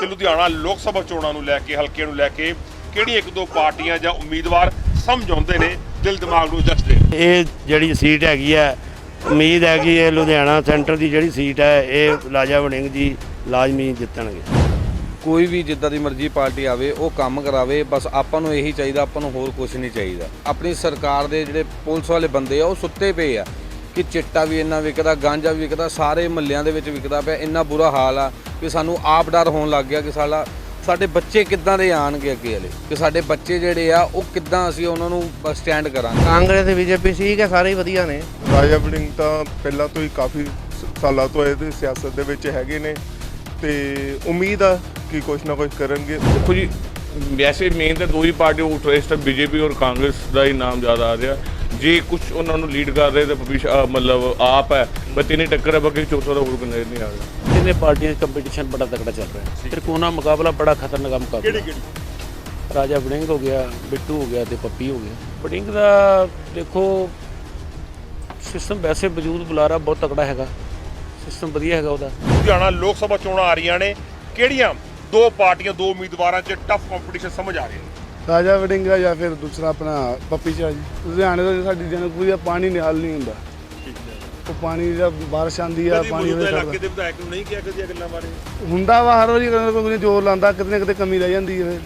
ਤੇ ਲੁਧਿਆਣਾ ਲੋਕ ਸਭਾ ਚੋਣਾਂ ਨੂੰ ਲੈ ਕੇ ਹਲਕੇ ਨੂੰ ਲੈ ਕੇ ਕਿਹੜੀ ਇੱਕ ਦੋ ਪਾਰਟੀਆਂ ਜਾਂ ਉਮੀਦਵਾਰ ਸਮਝਾਉਂਦੇ ਨੇ ਦਿਲ ਦਿਮਾਗ ਨੂੰ ਦੱਸਦੇ ਨੇ? ਇਹ ਜਿਹੜੀ ਸੀਟ ਹੈਗੀ ਹੈ ਉਮੀਦ ਹੈ ਕਿ ਇਹ ਲੁਧਿਆਣਾ ਸੈਂਟਰ ਦੀ ਜਿਹੜੀ ਸੀਟ ਹੈ ਇਹ ਲਾਜਾ ਵੜਿੰਗ ਜੀ ਲਾਜ਼ਮੀ ਜਿੱਤਣਗੇ। ਕੋਈ ਵੀ ਜਿੱਦਾਂ ਦੀ ਮਰਜ਼ੀ ਪਾਰਟੀ ਆਵੇ ਉਹ ਕੰਮ ਕਰਾਵੇ ਬਸ ਆਪਾਂ ਨੂੰ ਇਹੀ ਚਾਹੀਦਾ ਆਪਾਂ ਨੂੰ ਹੋਰ ਕੁਝ ਨਹੀਂ ਚਾਹੀਦਾ। ਆਪਣੀ ਸਰਕਾਰ ਦੇ ਜਿਹੜੇ ਪੁਲਿਸ ਵਾਲੇ ਬੰਦੇ ਆ ਉਹ ਸੁੱਤੇ ਪਏ ਆ। ਕਿ ਚਿੱਟਾ ਵੀ ਇੰਨਾ ਵਿਕਦਾ ਗਾਂਜਾ ਵੀ ਵਿਕਦਾ ਸਾਰੇ ਮਹੱਲਿਆਂ ਦੇ ਵਿੱਚ ਵਿਕਦਾ ਪਿਆ ਇੰਨਾ ਬੁਰਾ ਹਾਲ ਆ ਕਿ ਸਾਨੂੰ ਆਪ ਡਰ ਹੋਣ ਲੱਗ ਗਿਆ ਕਿ ਸਾਲਾ ਸਾਡੇ ਬੱਚੇ ਕਿੱਦਾਂ ਦੇ ਆਣਗੇ ਅੱਗੇ ਵਾਲੇ ਕਿ ਸਾਡੇ ਬੱਚੇ ਜਿਹੜੇ ਆ ਉਹ ਕਿੱਦਾਂ ਅਸੀਂ ਉਹਨਾਂ ਨੂੰ ਸਟੈਂਡ ਕਰਾਂਗੇ। ਕਾਂਗਰਸ ਤੇ ਬੀਜੇਪੀ ਠੀਕ ਹੈ ਸਾਰੇ ਹੀ ਵਧੀਆ ਨੇ। ਰਾਜਾ ਵੜਿੰਗ ਤਾਂ ਪਹਿਲਾਂ ਤੋਂ ਹੀ ਕਾਫੀ ਸ- ਸਾਲਾਂ ਤੋਂ ਇਹਦੇ ਸਿਆਸਤ ਦੇ ਵਿੱਚ ਹੈਗੇ ਨੇ ਤੇ ਉਮੀਦ ਆ ਕਿ ਕੁਝ ਨਾ ਕੁਝ ਕਰਨਗੇ। ਦੇਖੋ ਜੀ ਵੈਸੇ ਮੇਨ ਤਾਂ ਦੋ ਹੀ ਪਾਰਟੀ ਉੱਠ ਰਹੇ ਇਸ ਤਾਂ ਬੀਜੇਪੀ ਔਰ ਕਾਂਗਰਸ ਦਾ ਹੀ ਨਾਮ ਜ਼ਿਆਦਾ ਆ ਰਿਹਾ। ਜੇ ਕੁਝ ਉਹਨਾਂ ਨੂੰ ਲੀਡ ਕਰ ਰਹੇ ਤਾਂ ਭਵਿਸ਼ ਮਤਲਬ ਆਪ ਹੈ ਬਸ ਤਿੰਨੇ ਟੱਕਰ ਹੈ ਬਾਕੀ ਚੌਥਾ ਦਾ ਹੋਰ ਕੋਈ ਨਹੀਂ ਆ ਰਿਹਾ। ਤਿੰਨੇ ਪਾਰਟੀਆਂ 'ਚ ਕੰਪੀਟੀਸ਼ਨ ਬੜਾ ਤਕੜਾ ਚੱਲ ਰਿਹਾ ਹੈ। ਤ੍ਰਿਕੋਣਾ ਮੁਕਾਬਲਾ ਬੜਾ ਖਤਰਨਾਕ ਮੁਕਾਬਲਾ ਕਿਹੜੀ ਕਿਹੜੀ? ਰਾਜਾ ਵੜਿੰਗ ਹੋ ਗਿਆ ਬਿੱਟੂ ਹੋ ਗਿਆ ਤੇ ਪੱਪੀ ਹੋ ਗਿਆ। ਵੜਿੰਗ ਦਾ ਦੇਖੋ ਸਿਸਟਮ ਵੈਸੇ ਵਜੂਦ ਬੁਲਾਰਾ ਬਹੁਤ ਤਕੜਾ ਹੈਗਾ। ਸਿਸਟਮ ਵਧੀਆ ਹੈਗਾ ਉਹਦਾ। ਲੁਧਿਆਣਾ ਲੋਕ ਸਭਾ ਚੋਣਾਂ ਆ ਰਹੀਆਂ ਨੇ। ਕਿਹੜੀਆਂ ਦੋ ਪਾਰਟੀਆਂ ਦੋ ਉਮੀਦਵਾਰਾਂ 'ਚ ਟਫ ਕੰਪੀਟੀਸ਼ਨ ਸਮਝ ਆ ਰਿਹਾ ਰਾਜਾ ਵੜਿੰਗਾ ਜਾਂ ਫਿਰ ਦੂਸਰਾ ਆਪਣਾ ਪੱਪੀ ਚਾਹ ਜੀ। ਲੁਧਿਆਣੇ ਦਾ ਸਾਡੀ ਜਨਕਪੁਰੀ ਦਾ ਪਾਣੀ ਨਹੀਂ ਹੱਲ ਨਹੀਂ ਹੁੰਦਾ ਉਹ ਪਾਣੀ ਦਾ ਬਾਰਿਸ਼ ਆਂਦੀ ਆ ਪਾਣੀ ਉਹਦੇ ਇਲਾਕੇ ਦੇ ਵਿਧਾਇਕ ਨੂੰ ਨਹੀਂ ਕਿਹਾ ਕਦੀ ਇਹ ਗੱਲਾਂ ਬਾਰੇ? ਹੁੰਦਾ ਵਾ ਹਰ ਵਾਰੀ ਕੋਈ ਨਾ ਕੋਈ ਜ਼ੋਰ ਲਾਉਂਦਾ ਕਿਤੇ ਨਾ ਕਿਤੇ ਕਮੀ ਰਹਿ ਜਾਂਦੀ ਹੈ